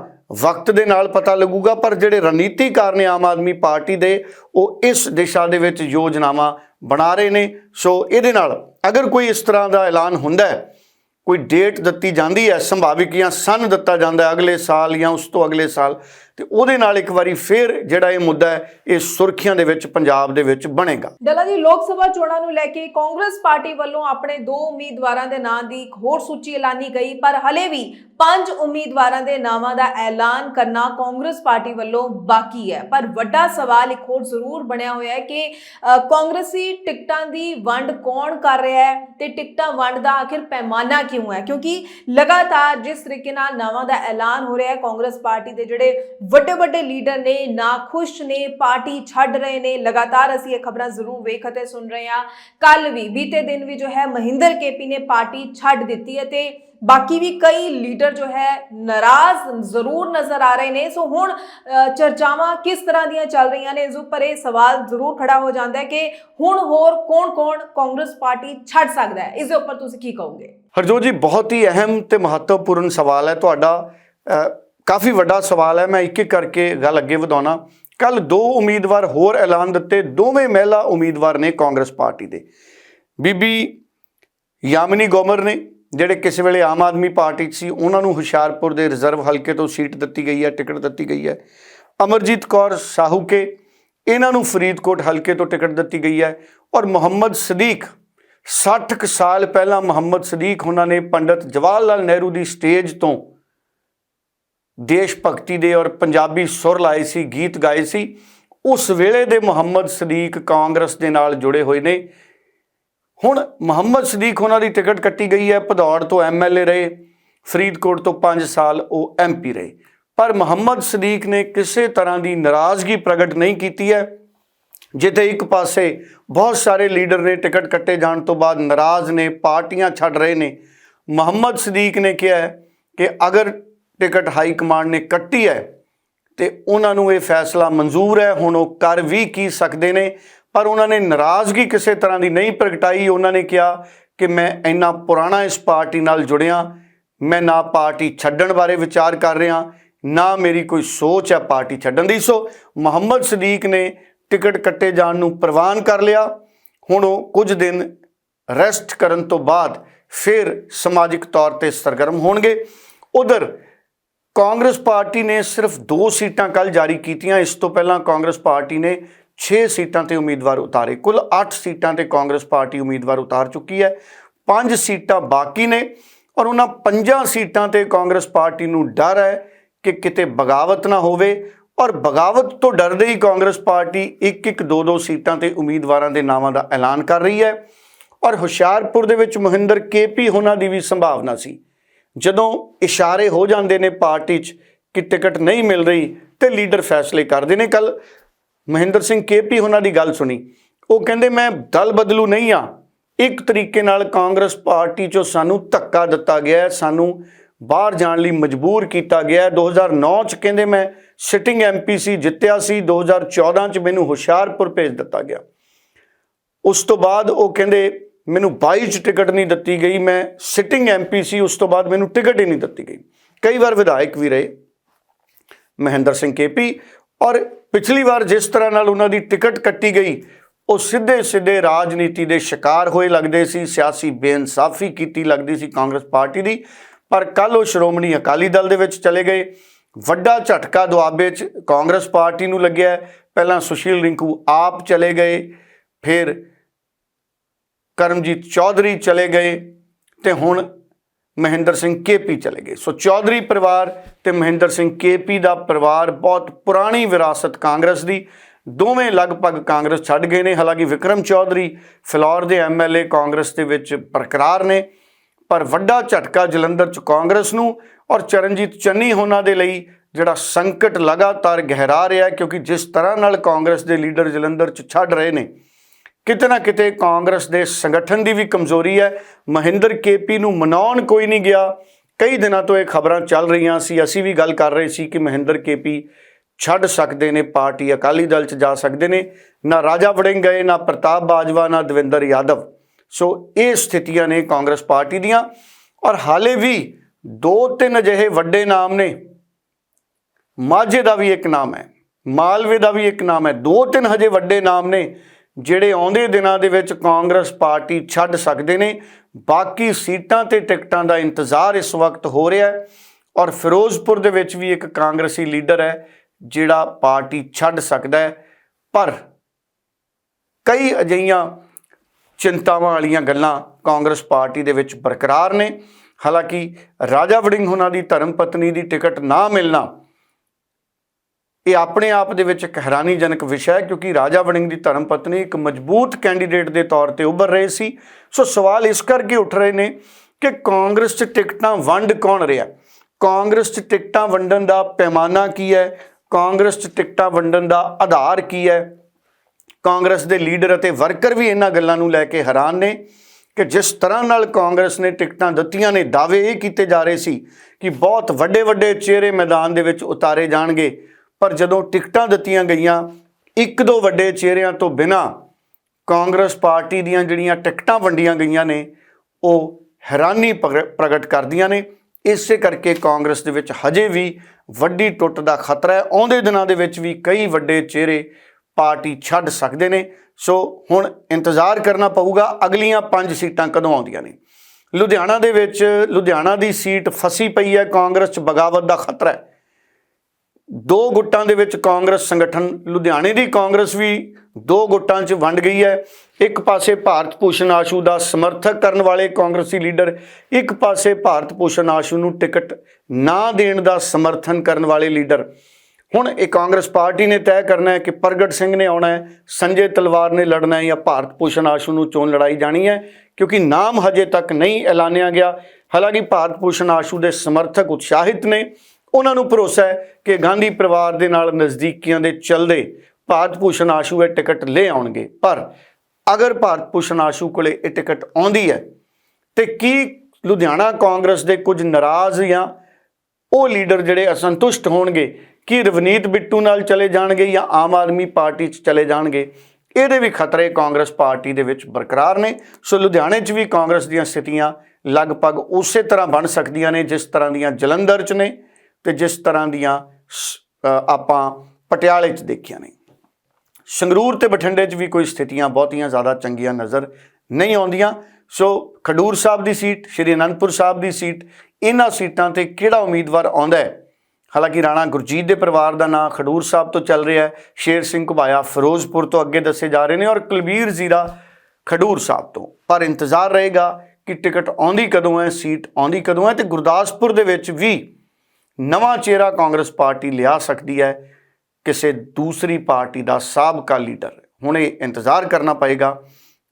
ਵਕਤ ਦੇ ਨਾਲ ਪਤਾ ਲੱਗੂਗਾ, ਪਰ ਜਿਹੜੇ ਰਣਨੀਤੀਕਾਰ ਨੇ ਆਮ ਆਦਮੀ ਪਾਰਟੀ ਦੇ, ਉਹ ਇਸ ਦਿਸ਼ਾ ਦੇ ਵਿੱਚ ਯੋਜਨਾਵਾਂ ਬਣਾ ਰਹੇ ਨੇ। ਸੋ ਇਹਦੇ ਨਾਲ ਅਗਰ ਕੋਈ ਇਸ ਤਰ੍ਹਾਂ ਦਾ ਐਲਾਨ ਹੁੰਦਾ ਹੈ, ਕੋਈ ਡੇਟ ਦਿੱਤੀ ਜਾਂਦੀ ਹੈ, ਸੰਭਾਵਿਕ ਜਾਂ ਸਨ ਦਿੱਤਾ ਜਾਂਦਾ ਅਗਲੇ ਸਾਲ ਜਾਂ ਉਸ ਤੋਂ ਅਗਲੇ ਸਾਲ ਤੇ ਉਹਦੇ ਨਾਲ ਇੱਕ ਵਾਰੀ ਫੇਰ ਜਿਹੜਾ ਇਹ ਮੁੱਦਾ ਹੈ, ਇਹ ਸੁਰਖੀਆਂ ਦੇ ਵਿੱਚ, ਪੰਜਾਬ ਦੇ ਵਿੱਚ ਬਣੇਗਾ। ਡੱਲਾ ਜੀ, ਲੋਕ ਸਭਾ ਚੋਣਾਂ ਨੂੰ ਲੈ ਕੇ ਕਾਂਗਰਸ ਪਾਰਟੀ ਵੱਲੋਂ ਆਪਣੇ ਦੋ ਉਮੀਦਵਾਰਾਂ ਦੇ ਨਾਂ ਦੀ ਇੱਕ ਹੋਰ ਸੂਚੀ ਐਲਾਨੀ ਗਈ, ਪਰ ਹਲੇ ਵੀ ਪੰਜ ਉਮੀਦਵਾਰਾਂ ਦੇ ਨਾਵਾਂ ਦਾ ਐਲਾਨ ਕਰਨਾ ਕਾਂਗਰਸ ਪਾਰਟੀ ਵੱਲੋਂ ਬਾਕੀ ਹੈ। ਪਰ ਵੱਡਾ ਸਵਾਲ ਇੱਕ ਹੋਰ ਜ਼ਰੂਰ ਬਣਿਆ ਹੋਇਆ ਹੈ ਕਿ ਕਾਂਗਰਸੀ ਟਿਕਟਾਂ ਦੀ ਵੰਡ ਕੌਣ ਕਰ ਰਿਹਾ ਹੈ ਤੇ ਟਿਕਟਾਂ ਵੰਡ ਦਾ ਆਖਿਰ ਪੈਮਾਨਾ ਕਿਉਂ ਹੈ? ਕਿਉਂਕਿ ਲਗਾਤਾਰ ਜਿਸ ਤਰੀਕੇ ਨਾਲ ਨਾਵਾਂ ਦਾ ਐਲਾਨ ਹੋ ਰਿਹਾ ਹੈ, ਕਾਂਗਰਸ ਪਾਰਟੀ ਦੇ ਜਿਹੜੇ ਵੱਡੇ ਵੱਡੇ ਲੀਡਰ ਨੇ ਨਾਖੁਸ਼ ਨੇ, ਪਾਰਟੀ ਛੱਡ ਰਹੇ ਨੇ। ਲਗਾਤਾਰ ਅਸੀਂ ਇਹ ਖਬਰਾਂ ਜ਼ਰੂਰ ਵੇਖ ਅਤੇ ਸੁਣ ਰਹੇ ਹਾਂ। ਕੱਲ ਵੀ, ਬੀਤੇ ਦਿਨ ਵੀ ਜੋ ਹੈ, ਮਹਿੰਦਰ ਕੇਪੀ ਨੇ ਪਾਰਟੀ ਛੱਡ ਦਿੱਤੀ ਹੈ ਤੇ ਬਾਕੀ ਵੀ ਕਈ ਲੀਡਰ ਜੋ ਹੈ, ਨਾਰਾਜ਼ ਜ਼ਰੂਰ ਨਜ਼ਰ ਆ ਰਹੇ ਨੇ। ਸੋ ਹੁਣ ਚਰਚਾਵਾਂ ਕਿਸ ਤਰ੍ਹਾਂ ਦੀਆਂ ਚੱਲ ਰਹੀਆਂ ਨੇ ਇਸ ਉੱਪਰ ਇਹ ਸਵਾਲ ਜ਼ਰੂਰ ਖੜਾ ਹੋ ਜਾਂਦਾ ਹੈ ਕਿ ਹੁਣ ਹੋਰ ਕੌਣ-ਕੌਣ ਕਾਂਗਰਸ ਪਾਰਟੀ ਛੱਡ ਸਕਦਾ ਹੈ? ਇਸ ਦੇ ਉੱਪਰ ਤੁਸੀਂ ਕੀ ਕਹੋਗੇ? ਹਰਜੋਤ ਜੀ, ਬਹੁਤ ਹੀ ਅਹਿਮ ਤੇ ਮਹੱਤਵਪੂਰਨ ਸਵਾਲ ਹੈ ਤੁਹਾਡਾ। ਕਾਫੀ ਵੱਡਾ ਸਵਾਲ ਹੈ, ਮੈਂ ਇੱਕ ਇੱਕ ਕਰਕੇ ਗੱਲ ਅੱਗੇ ਵਧਾਉਣਾ। ਕੱਲ ਦੋ ਉਮੀਦਵਾਰ ਹੋਰ ਐਲਾਨ ਦਿੱਤੇ, ਦੋਵੇਂ ਮਹਿਲਾ ਉਮੀਦਵਾਰ ਨੇ ਕਾਂਗਰਸ ਪਾਰਟੀ ਦੇ। ਬੀਬੀ ਯਾਮਿਨੀ ਗੋਮਰ ਨੇ, ਜਿਹੜੇ ਕਿਸੇ ਵੇਲੇ ਆਮ ਆਦਮੀ ਪਾਰਟੀ 'ਚ ਸੀ, ਉਹਨਾਂ ਨੂੰ ਹੁਸ਼ਿਆਰਪੁਰ ਦੇ ਰਿਜ਼ਰਵ ਹਲਕੇ ਤੋਂ ਸੀਟ ਦਿੱਤੀ ਗਈ ਹੈ, ਟਿਕਟ ਦਿੱਤੀ ਗਈ ਹੈ। ਅਮਰਜੀਤ ਕੌਰ ਸਾਹੂਕੇ, ਇਹਨਾਂ ਨੂੰ ਫਰੀਦਕੋਟ ਹਲਕੇ ਤੋਂ ਟਿਕਟ ਦਿੱਤੀ ਗਈ ਹੈ ਔਰ ਮੁਹੰਮਦ ਸਦੀਕ 60 ਕੁ ਸਾਲ ਪਹਿਲਾਂ ਮੁਹੰਮਦ ਸਦੀਕ, ਉਹਨਾਂ ਨੇ ਪੰਡਤ ਜਵਾਹਰ ਲਾਲ ਨਹਿਰੂ ਦੀ ਸਟੇਜ ਤੋਂ ਦੇਸ਼ ਭਗਤੀ ਦੇ ਔਰ ਪੰਜਾਬੀ ਸੁਰ ਲਾਏ ਸੀ, ਗੀਤ ਗਾਏ ਸੀ। ਉਸ ਵੇਲੇ ਦੇ ਮੁਹੰਮਦ ਸਦੀਕ ਕਾਂਗਰਸ ਦੇ ਨਾਲ ਜੁੜੇ ਹੋਏ ਨੇ। ਹੁਣ ਮੁਹੰਮਦ ਸਦੀਕ ਉਹਨਾਂ ਦੀ ਟਿਕਟ ਕੱਟੀ ਗਈ ਹੈ, ਭਦੌੜ ਤੋਂ ਐਮਐਲਏ ਰਹੇ, ਫਰੀਦਕੋਟ ਤੋਂ 5 ਸਾਲ ਉਹ ਐਮਪੀ ਰਹੇ। ਪਰ ਮੁਹੰਮਦ ਸਦੀਕ ਨੇ ਕਿਸੇ ਤਰ੍ਹਾਂ ਦੀ ਨਾਰਾਜ਼ਗੀ ਪ੍ਰਗਟ ਨਹੀਂ ਕੀਤੀ ਹੈ। ਜਿੱਥੇ ਇੱਕ ਪਾਸੇ ਬਹੁਤ ਸਾਰੇ ਲੀਡਰ ਨੇ ਟਿਕਟ ਕੱਟੇ ਜਾਣ ਤੋਂ ਬਾਅਦ ਨਾਰਾਜ਼ ਨੇ, ਪਾਰਟੀਆਂ ਛੱਡ ਰਹੇ ਨੇ। ਮੁਹੰਮਦ ਸਦੀਕ ਨੇ ਕਿਹਾ ਕਿ ਅਗਰ ਟਿਕਟ ਹਾਈ ਕਮਾਂਡ ਨੇ ਕੱਟੀ ਹੈ ਤੇ ਉਹਨਾਂ ਨੂੰ ਇਹ ਫੈਸਲਾ ਮਨਜ਼ੂਰ ਹੈ। ਹੁਣ ਉਹ ਕਰ ਵੀ ਕੀ ਸਕਦੇ ਨੇ, ਪਰ ਉਹਨਾਂ ਨੇ ਨਾਰਾਜ਼ਗੀ ਕਿਸੇ ਤਰ੍ਹਾਂ ਦੀ ਨਹੀਂ ਪ੍ਰਗਟਾਈ। ਉਹਨਾਂ ਨੇ ਕਿਹਾ ਕਿ ਮੈਂ ਇੰਨਾ ਪੁਰਾਣਾ ਇਸ ਪਾਰਟੀ ਨਾਲ ਜੁੜਿਆ, ਮੈਂ ਨਾ ਪਾਰਟੀ ਛੱਡਣ ਬਾਰੇ ਵਿਚਾਰ ਕਰ ਰਿਹਾ, ਨਾ ਮੇਰੀ ਕੋਈ ਸੋਚ ਹੈ ਪਾਰਟੀ ਛੱਡਣ ਦੀ। ਸੋ ਮੁਹੰਮਦ ਸਦੀਕ ਨੇ ਟਿਕਟ ਕੱਟੇ ਜਾਣ ਨੂੰ ਪ੍ਰਵਾਨ ਕਰ ਲਿਆ। ਹੁਣ ਉਹ ਕੁਝ ਦਿਨ ਰੈਸਟ ਕਰਨ ਤੋਂ ਬਾਅਦ ਫਿਰ ਸਮਾਜਿਕ ਤੌਰ ਤੇ ਸਰਗਰਮ ਹੋਣਗੇ। ਉਧਰ ਕਾਂਗਰਸ ਪਾਰਟੀ ਨੇ ਸਿਰਫ 2 ਸੀਟਾਂ ਕੱਲ ਜਾਰੀ ਕੀਤੀਆਂ। ਇਸ ਤੋਂ ਪਹਿਲਾਂ ਕਾਂਗਰਸ ਪਾਰਟੀ ਨੇ 6 ਸੀਟਾਂ ਤੇ ਉਮੀਦਵਾਰ ਉਤਾਰੇ। ਕੁੱਲ 8 ਸੀਟਾਂ ਤੇ ਕਾਂਗਰਸ ਪਾਰਟੀ ਉਮੀਦਵਾਰ ਉਤਾਰ ਚੁੱਕੀ ਹੈ। 5 ਸੀਟਾਂ ਬਾਕੀ ਨੇ ਔਰ ਉਹਨਾਂ 5 ਸੀਟਾਂ ਤੇ ਕਾਂਗਰਸ ਪਾਰਟੀ ਨੂੰ ਡਰ ਹੈ ਕਿ ਕਿਤੇ ਬਗਾਵਤ ਨਾ ਹੋਵੇ। ਔਰ ਬਗਾਵਤ ਤੋਂ ਡਰਦੇ ਹੀ ਕਾਂਗਰਸ ਪਾਰਟੀ ਇੱਕ ਇੱਕ ਦੋ ਦੋ ਸੀਟਾਂ ਤੇ ਉਮੀਦਵਾਰਾਂ ਦੇ ਨਾਵਾਂ ਦਾ ਐਲਾਨ ਕਰ ਰਹੀ ਹੈ। ਔਰ ਹੁਸ਼ਿਆਰਪੁਰ ਦੇ ਵਿੱਚ ਮਹਿੰਦਰ ਕੇਪੀ ਹੋਣਾ ਦੀ ਵੀ ਸੰਭਾਵਨਾ ਸੀ। ਜਦੋਂ ਇਸ਼ਾਰੇ ਹੋ ਜਾਂਦੇ ਨੇ ਪਾਰਟੀ 'ਚ ਕਿ ਟਿਕਟ ਨਹੀਂ ਮਿਲ ਰਹੀ ਤੇ ਲੀਡਰ ਫੈਸਲੇ ਕਰਦੇ ਨੇ ਕੱਲ ਮਹਿੰਦਰ ਸਿੰਘ ਕੇਪੀ ਉਹਨਾਂ ਦੀ ਗੱਲ ਸੁਣੀ। ਉਹ ਕਹਿੰਦੇ, ਮੈਂ ਦਲ ਬਦਲੂ ਨਹੀਂ ਆ। ਇੱਕ ਤਰੀਕੇ ਨਾਲ ਕਾਂਗਰਸ ਪਾਰਟੀ 'ਚੋਂ ਸਾਨੂੰ ਧੱਕਾ ਦਿੱਤਾ ਗਿਆ ਸਾਨੂੰ ਬਾਹਰ ਜਾਣ ਲਈ ਮਜਬੂਰ ਕੀਤਾ ਗਿਆ ਹੈ। 2009 'ਚ ਕਹਿੰਦੇ, ਮੈਂ ਸਿਟਿੰਗ ਐਮਪੀ ਸੀ ਜਿੱਤਿਆ ਸੀ। 2014 'ਚ ਮੈਨੂੰ ਹੁਸ਼ਿਆਰਪੁਰ ਭੇਜ ਦਿੱਤਾ ਗਿਆ। ਉਸ ਤੋਂ ਬਾਅਦ ਉਹ ਕਹਿੰਦੇ ਮੈਨੂੰ 22 ਚ ਟਿਕਟ ਨਹੀਂ ਦਿੱਤੀ ਗਈ, ਮੈਂ ਸਿਟਿੰਗ ਐਮਪੀ ਸੀ, ਉਸ ਤੋਂ ਬਾਅਦ ਮੈਨੂੰ ਟਿਕਟ ਹੀ ਨਹੀਂ ਦਿੱਤੀ ਗਈ। ਕਈ ਵਾਰ ਵਿਧਾਇਕ ਵੀ ਰਹੇ, ਮਹਿੰਦਰ ਸਿੰਘ ਕੇਪੀ, ਔਰ ਪਿਛਲੀ ਵਾਰ ਜਿਸ ਤਰ੍ਹਾਂ ਨਾਲ ਉਹਨਾਂ ਦੀ ਟਿਕਟ ਕੱਟੀ ਗਈ, ਉਹ ਸਿੱਧੇ ਸਿੱਧੇ ਰਾਜਨੀਤੀ ਦੇ ਸ਼ਿਕਾਰ ਹੋਏ ਲੱਗਦੇ ਸੀ, ਸਿਆਸੀ ਬੇਇਨਸਾਫੀ ਕੀਤੀ ਲੱਗਦੀ ਸੀ ਕਾਂਗਰਸ ਪਾਰਟੀ ਦੀ, ਪਰ ਕੱਲ ਉਹ ਸ਼੍ਰੋਮਣੀ ਅਕਾਲੀ ਦਲ ਦੇ ਵਿੱਚ ਚਲੇ ਗਏ। ਵੱਡਾ ਝਟਕਾ ਦੁਆਬੇ 'ਚ ਕਾਂਗਰਸ ਪਾਰਟੀ ਨੂੰ ਲੱਗਿਆ, ਪਹਿਲਾਂ ਸੁਸ਼ੀਲ ਰਿੰਕੂ ਆਪ ਚਲੇ ਗਏ, ਫਿਰ ਕਰਮਜੀਤ ਚੌਧਰੀ ਚਲੇ ਗਏ ਤੇ ਹੁਣ ਮਹਿੰਦਰ ਸਿੰਘ ਕੇਪੀ ਚਲੇ ਗਏ। ਸੋ ਚੌਧਰੀ ਪਰਿਵਾਰ ਤੇ ਮਹਿੰਦਰ ਸਿੰਘ ਕੇਪੀ ਦਾ ਪਰਿਵਾਰ ਬਹੁਤ ਪੁਰਾਣੀ ਵਿਰਾਸਤ ਕਾਂਗਰਸ ਦੀ। ਦੋਵੇਂ ਲਗਭਗ ਕਾਂਗਰਸ ਛੱਡ ਗਏ ਨੇ। ਹਾਲਾਂਕਿ ਵਿਕਰਮ ਚੌਧਰੀ ਫਿਲੌਰ ਦੇ ਐਮਐਲਏ ਕਾਂਗਰਸ ਦੇ ਵਿੱਚ ਬਰਕਰਾਰ ਨੇ, ਪਰ ਵੱਡਾ ਝਟਕਾ ਜਲੰਧਰ ਚ ਕਾਂਗਰਸ ਨੂੰ ਔਰ ਚਰਨਜੀਤ ਚੰਨੀ ਹੋਣਾ ਦੇ ਲਈ ਜਿਹੜਾ ਸੰਕਟ ਲਗਾਤਾਰ ਗਹਿਰਾ ਰਿਹਾ, ਕਿਉਂਕਿ ਜਿਸ ਤਰ੍ਹਾਂ ਨਾਲ ਕਾਂਗਰਸ ਦੇ ਲੀਡਰ ਜਲੰਧਰ ਚ ਛੱਡ ਰਹੇ ਨੇ ਕਿਤੇ ਨਾ ਕਿਤੇ ਕਾਂਗਰਸ ਦੇ ਸੰਗਠਨ ਦੀ ਵੀ ਕਮਜ਼ੋਰੀ ਹੈ। ਮਹਿੰਦਰ ਕੇਪੀ ਨੂੰ ਮਨਾਉਣ ਕੋਈ ਨਹੀਂ ਗਿਆ। ਕਈ ਦਿਨਾਂ ਤੋਂ ਇਹ ਖਬਰਾਂ ਚੱਲ ਰਹੀਆਂ ਸੀ। ਅਸੀਂ ਵੀ ਗੱਲ ਕਰ ਰਹੇ ਸੀ ਕਿ ਮਹਿੰਦਰ ਕੇਪੀ ਛੱਡ ਸਕਦੇ ਨੇ, ਪਾਰਟੀ ਅਕਾਲੀ ਦਲ ਚ ਜਾ ਸਕਦੇ ਨੇ। ਨਾ ਰਾਜਾ ਵੜਿੰਗ ਗਏ, ਨਾ ਪ੍ਰਤਾਪ ਬਾਜਵਾ, ਨਾ ਦਵਿੰਦਰ ਯਾਦਵ। ਸੋ ਇਹ ਸਥਿਤੀਆਂ ਨੇ ਕਾਂਗਰਸ ਪਾਰਟੀ ਦੀਆਂ। ਔਰ ਹਾਲੇ ਵੀ ਦੋ ਤਿੰਨ ਅਜਿਹੇ ਵੱਡੇ ਨਾਮ ਨੇ। ਮਾਝੇ ਦਾ ਵੀ ਇੱਕ ਨਾਮ ਹੈ, ਮਾਲਵੇ ਦਾ ਵੀ ਇੱਕ ਨਾਮ ਹੈ। ਦੋ ਤਿੰਨ ਹਜੇ ਵੱਡੇ ਨਾਮ ਨੇ। ਜਿਹੜੇ ਆਉਂਦੇ ਦਿਨਾਂ ਦੇ ਵਿੱਚ ਕਾਂਗਰਸ ਪਾਰਟੀ ਛੱਡ ਸਕਦੇ ਨੇ, ਬਾਕੀ ਸੀਟਾਂ ਤੇ ਟਿਕਟਾਂ ਦਾ ਇੰਤਜ਼ਾਰ ਇਸ ਵਕਤ ਹੋ ਰਿਹਾ ਹੈ ਔਰ ਫਿਰੋਜ਼ਪੁਰ ਦੇ ਵਿੱਚ ਵੀ ਇੱਕ ਕਾਂਗਰਸੀ ਲੀਡਰ ਹੈ ਜਿਹੜਾ ਪਾਰਟੀ ਛੱਡ ਸਕਦਾ ਹੈ, ਪਰ ਕਈ ਅਜਿਹੀਆਂ ਚਿੰਤਾਵਾਂ ਵਾਲੀਆਂ ਗੱਲਾਂ ਕਾਂਗਰਸ ਪਾਰਟੀ ਦੇ ਵਿੱਚ ਬਰਕਰਾਰ ਨੇ। ਹਾਲਾਂਕਿ ਰਾਜਾ ਵੜਿੰਗ ਉਹਨਾਂ ਦੀ ਧਰਮ ਪਤਨੀ ਦੀ ਟਿਕਟ ਨਾ ਮਿਲਣਾ ਇਹ ਆਪਣੇ ਆਪ ਦੇ ਵਿੱਚ ਇੱਕ ਹੈਰਾਨੀਜਨਕ ਵਿਸ਼ਾ ਹੈ ਕਿਉਂਕਿ ਰਾਜਾ ਵੜਿੰਗ ਦੀ ਧਰਮ ਪਤਨੀ ਇੱਕ ਮਜ਼ਬੂਤ ਕੈਂਡੀਡੇਟ ਦੇ ਤੌਰ ਤੇ ਉੱਭਰ ਰਹੇ ਸੀ। ਸੋ ਸਵਾਲ ਇਸ ਕਰਕੇ ਉੱਠ ਰਹੇ ਨੇ ਕਿ ਕਾਂਗਰਸ 'ਚ ਟਿਕਟਾਂ ਵੰਡ ਕੌਣ ਰਿਹਾ? ਕਾਂਗਰਸ 'ਚ ਟਿਕਟਾਂ ਵੰਡਣ ਦਾ ਪੈਮਾਨਾ ਕੀ ਹੈ? ਕਾਂਗਰਸ 'ਚ ਟਿਕਟਾਂ ਵੰਡਣ ਦਾ ਆਧਾਰ ਕੀ ਹੈ? ਕਾਂਗਰਸ ਦੇ ਲੀਡਰ ਅਤੇ ਵਰਕਰ ਵੀ ਇਹਨਾਂ ਗੱਲਾਂ ਨੂੰ ਲੈ ਕੇ ਹੈਰਾਨ ਨੇ ਕਿ ਜਿਸ ਤਰ੍ਹਾਂ ਨਾਲ ਕਾਂਗਰਸ ਨੇ ਟਿਕਟਾਂ ਦਿੱਤੀਆਂ ਨੇ, ਦਾਅਵੇ ਇਹ ਕੀਤੇ ਜਾ ਰਹੇ ਸੀ ਕਿ ਬਹੁਤ ਵੱਡੇ ਵੱਡੇ ਚਿਹਰੇ ਮੈਦਾਨ ਦੇ ਵਿੱਚ ਉਤਾਰੇ ਜਾਣਗੇ। ਪਰ ਜਦੋਂ ਟਿਕਟਾਂ ਦਿੱਤੀਆਂ ਗਈਆਂ ਇੱਕ ਦੋ ਵੱਡੇ ਚਿਹਰਿਆਂ ਤੋਂ ਬਿਨਾਂ ਕਾਂਗਰਸ ਪਾਰਟੀ ਦੀਆਂ ਜਿਹੜੀਆਂ ਟਿਕਟਾਂ ਵੰਡੀਆਂ ਗਈਆਂ ਨੇ, ਉਹ ਹੈਰਾਨੀ ਪ੍ਰਗ- ਪ੍ਰਗਟ ਕਰਦੀਆਂ ਨੇ। ਇਸੇ ਕਰਕੇ ਕਾਂਗਰਸ ਦੇ ਵਿੱਚ ਹਜੇ ਵੀ ਵੱਡੀ ਟੁੱਟ ਦਾ ਖਤਰਾ ਹੈ। ਆਉਂਦੇ ਦਿਨਾਂ ਦੇ ਵਿੱਚ ਵੀ ਕਈ ਵੱਡੇ ਚਿਹਰੇ ਪਾਰਟੀ ਛੱਡ ਸਕਦੇ ਨੇ। ਸੋ ਹੁਣ ਇੰਤਜ਼ਾਰ ਕਰਨਾ ਪਊਗਾ, ਅਗਲੀਆਂ ਪੰਜ ਸੀਟਾਂ ਕਦੋਂ ਆਉਂਦੀਆਂ ਨੇ। ਲੁਧਿਆਣਾ ਦੇ ਵਿੱਚ, ਲੁਧਿਆਣਾ ਦੀ ਸੀਟ ਫਸੀ ਪਈ ਹੈ। ਕਾਂਗਰਸ 'ਚ ਬਗਾਵਤ ਦਾ ਖਤਰਾ ਹੈ। ਦੋ ਗੁੱਟਾਂ ਦੇ ਵਿੱਚ ਕਾਂਗਰਸ ਸੰਗਠਨ, ਲੁਧਿਆਣੇ ਦੀ ਕਾਂਗਰਸ ਵੀ ਦੋ ਗੁੱਟਾਂ 'ਚ ਵੰਡ ਗਈ ਹੈ। ਇੱਕ ਪਾਸੇ ਭਾਰਤ ਭੂਸ਼ਣ ਆਸ਼ੂ ਦਾ ਸਮਰਥਕ ਕਰਨ ਵਾਲੇ ਕਾਂਗਰਸੀ ਲੀਡਰ, ਇੱਕ ਪਾਸੇ ਭਾਰਤ ਭੂਸ਼ਣ ਆਸ਼ੂ ਨੂੰ ਟਿਕਟ ਨਾ ਦੇਣ ਦਾ ਸਮਰਥਨ ਕਰਨ ਵਾਲੇ ਲੀਡਰ। ਹੁਣ ਇਹ ਕਾਂਗਰਸ ਪਾਰਟੀ ਨੇ ਤੈਅ ਕਰਨਾ ਹੈ ਕਿ ਪ੍ਰਗਟ ਸਿੰਘ ਨੇ ਆਉਣਾ ਹੈ, ਸੰਜੇ ਤਲਵਾਰ ਨੇ ਲੜਨਾ ਹੈ ਜਾਂ ਭਾਰਤ ਭੂਸ਼ਣ ਆਸ਼ੂ ਨੂੰ ਚੋਣ ਲੜਾਈ ਜਾਣੀ ਹੈ, ਕਿਉਂਕਿ ਨਾਮ ਹਜੇ ਤੱਕ ਨਹੀਂ ਐਲਾਨਿਆ ਗਿਆ। ਹਾਲਾਂਕਿ ਭਾਰਤ ਭੂਸ਼ਣ ਆਸ਼ੂ ਦੇ ਸਮਰਥਕ ਉਤਸ਼ਾਹਿਤ ਨੇ। ਉਹਨਾਂ ਨੂੰ ਭਰੋਸਾ ਹੈ ਕਿ ਗਾਂਧੀ ਪਰਿਵਾਰ ਦੇ ਨਾਲ ਨਜ਼ਦੀਕੀਆਂ ਦੇ ਚਲਦੇ ਭਾਰਤ ਭੂਸ਼ਣ ਆਸ਼ੂ ਇਹ ਟਿਕਟ ਲੈ ਆਉਣਗੇ। ਪਰ ਅਗਰ ਭਾਰਤ ਭੂਸ਼ਣ ਆਸ਼ੂ ਕੋਲੇ ਇਹ ਟਿਕਟ ਆਉਂਦੀ ਹੈ, ਤੇ ਕੀ ਲੁਧਿਆਣਾ ਕਾਂਗਰਸ ਦੇ ਕੁਝ ਨਾਰਾਜ਼ ਜਾਂ ਉਹ ਲੀਡਰ ਜਿਹੜੇ ਅਸੰਤੁਸ਼ਟ ਹੋਣਗੇ, ਕਿ ਰਵਨੀਤ ਬਿੱਟੂ ਨਾਲ ਚਲੇ ਜਾਣਗੇ ਜਾਂ ਆਮ ਆਦਮੀ ਪਾਰਟੀ 'ਚ ਚਲੇ ਜਾਣਗੇ, ਇਹਦੇ ਵੀ ਖਤਰੇ ਕਾਂਗਰਸ ਪਾਰਟੀ ਦੇ ਵਿੱਚ ਬਰਕਰਾਰ ਨੇ। ਸੋ ਲੁਧਿਆਣੇ 'ਚ ਵੀ ਕਾਂਗਰਸ ਦੀਆਂ ਸਥਿਤੀਆਂ ਲਗਭਗ ਉਸੇ ਤਰ੍ਹਾਂ ਬਣ ਸਕਦੀਆਂ ਨੇ, ਜਿਸ ਤਰ੍ਹਾਂ ਦੀਆਂ ਜਲੰਧਰ 'ਚ ਨੇ। ਤੇ ਜਿਸ ਤਰ੍ਹਾਂ ਦੀਆਂ ਸ- ਆਪਾਂ ਪਟਿਆਲੇ 'ਚ ਦੇਖੀਆਂ ਨੇ। ਸੰਗਰੂਰ ਤੇ ਬਠਿੰਡੇ 'ਚ ਵੀ ਕੋਈ ਸਥਿਤੀਆਂ ਬਹੁਤੀਆਂ ਜ਼ਿਆਦਾ ਚੰਗੀਆਂ ਨਜ਼ਰ ਨਹੀਂ ਆਉਂਦੀਆਂ। ਸੋ ਖਡੂਰ ਸਾਹਿਬ ਦੀ ਸੀਟ, ਸ਼੍ਰੀ ਅਨੰਦਪੁਰ ਸਾਹਿਬ ਦੀ ਸੀਟ, ਇਹਨਾਂ ਸੀਟਾਂ ਤੇ ਕਿਹੜਾ ਉਮੀਦਵਾਰ ਆਉਂਦਾ ਹੈ? ਹਾਲਾਂਕਿ ਰਾਣਾ ਗੁਰਜੀਤ ਦੇ ਪਰਿਵਾਰ ਦਾ ਨਾਂ ਖਡੂਰ ਸਾਹਿਬ ਤੋਂ ਚੱਲ ਰਿਹਾ ਹੈ। ਸ਼ੇਰ ਸਿੰਘ ਘੁਬਾਇਆ ਫਿਰੋਜ਼ਪੁਰ ਤੋਂ ਅੱਗੇ ਦੱਸੇ ਜਾ ਰਹੇ ਨੇ ਔਰ ਕੁਲਬੀਰ ਜ਼ੀਰਾ ਖਡੂਰ ਸਾਹਿਬ ਤੋਂ। ਪਰ ਇੰਤਜ਼ਾਰ ਰਹੇਗਾ ਕਿ ਟਿਕਟ ਆਉਂਦੀ ਕਦੋਂ ਹੈ, ਸੀਟ ਆਉਂਦੀ ਕਦੋਂ ਹੈ ਤੇ ਗੁਰਦਾਸਪੁਰ ਦੇ ਵਿੱਚ ਵੀ ਨਵਾਂ ਚਿਹਰਾ ਕਾਂਗਰਸ ਪਾਰਟੀ ਲਿਆ ਸਕਦੀ ਹੈ, ਕਿਸੇ ਦੂਸਰੀ ਪਾਰਟੀ ਦਾ ਸਾਬਕਾ ਲੀਡਰ। ਹੁਣ ਇਹ ਇੰਤਜ਼ਾਰ ਕਰਨਾ ਪਏਗਾ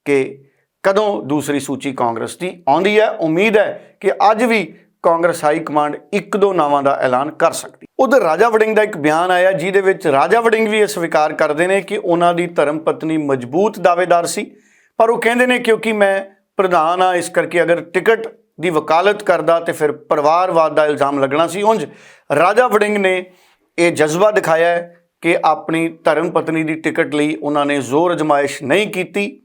ਕਿ ਕਦੋਂ ਦੂਸਰੀ ਸੂਚੀ ਕਾਂਗਰਸ ਦੀ ਆਉਂਦੀ ਹੈ। ਉਮੀਦ ਹੈ ਕਿ ਅੱਜ ਵੀ ਕਾਂਗਰਸ ਹਾਈ ਕਮਾਂਡ ਇੱਕ ਦੋ ਨਾਵਾਂ ਦਾ ਐਲਾਨ ਕਰ ਸਕਦੀ। ਉਧਰ ਰਾਜਾ ਵੜਿੰਗ ਦਾ ਇੱਕ ਬਿਆਨ ਆਇਆ, ਜਿਹਦੇ ਵਿੱਚ ਰਾਜਾ ਵੜਿੰਗ ਵੀ ਇਹ ਸਵੀਕਾਰ ਕਰਦੇ ਨੇ ਕਿ ਉਹਨਾਂ ਦੀ ਧਰਮ ਪਤਨੀ ਮਜ਼ਬੂਤ ਦਾਅਵੇਦਾਰ ਸੀ। ਪਰ ਉਹ ਕਹਿੰਦੇ ਨੇ, ਕਿਉਂਕਿ ਮੈਂ ਪ੍ਰਧਾਨ ਆ ਇਸ ਕਰਕੇ ਅਗਰ ਟਿਕਟ ਦੀ ਵਕਾਲਤ ਕਰਦਾ ਤੇ ਫਿਰ ਪਰਿਵਾਰਵਾਦ ਦਾ ਇਲਜ਼ਾਮ ਲੱਗਣਾ ਸੀ ਉਂਝ ਰਾਜਾ ਵੜਿੰਗ ਨੇ ਇਹ ਜਜ਼ਬਾ ਦਿਖਾਇਆ ਹੈ ਕਿ ਆਪਣੀ ਧਰਮ ਪਤਨੀ ਦੀ ਟਿਕਟ ਲਈ ਉਹਨਾਂ ਨੇ ਜ਼ੋਰ ਅਜਮਾਇਸ਼ ਨਹੀਂ ਕੀਤੀ।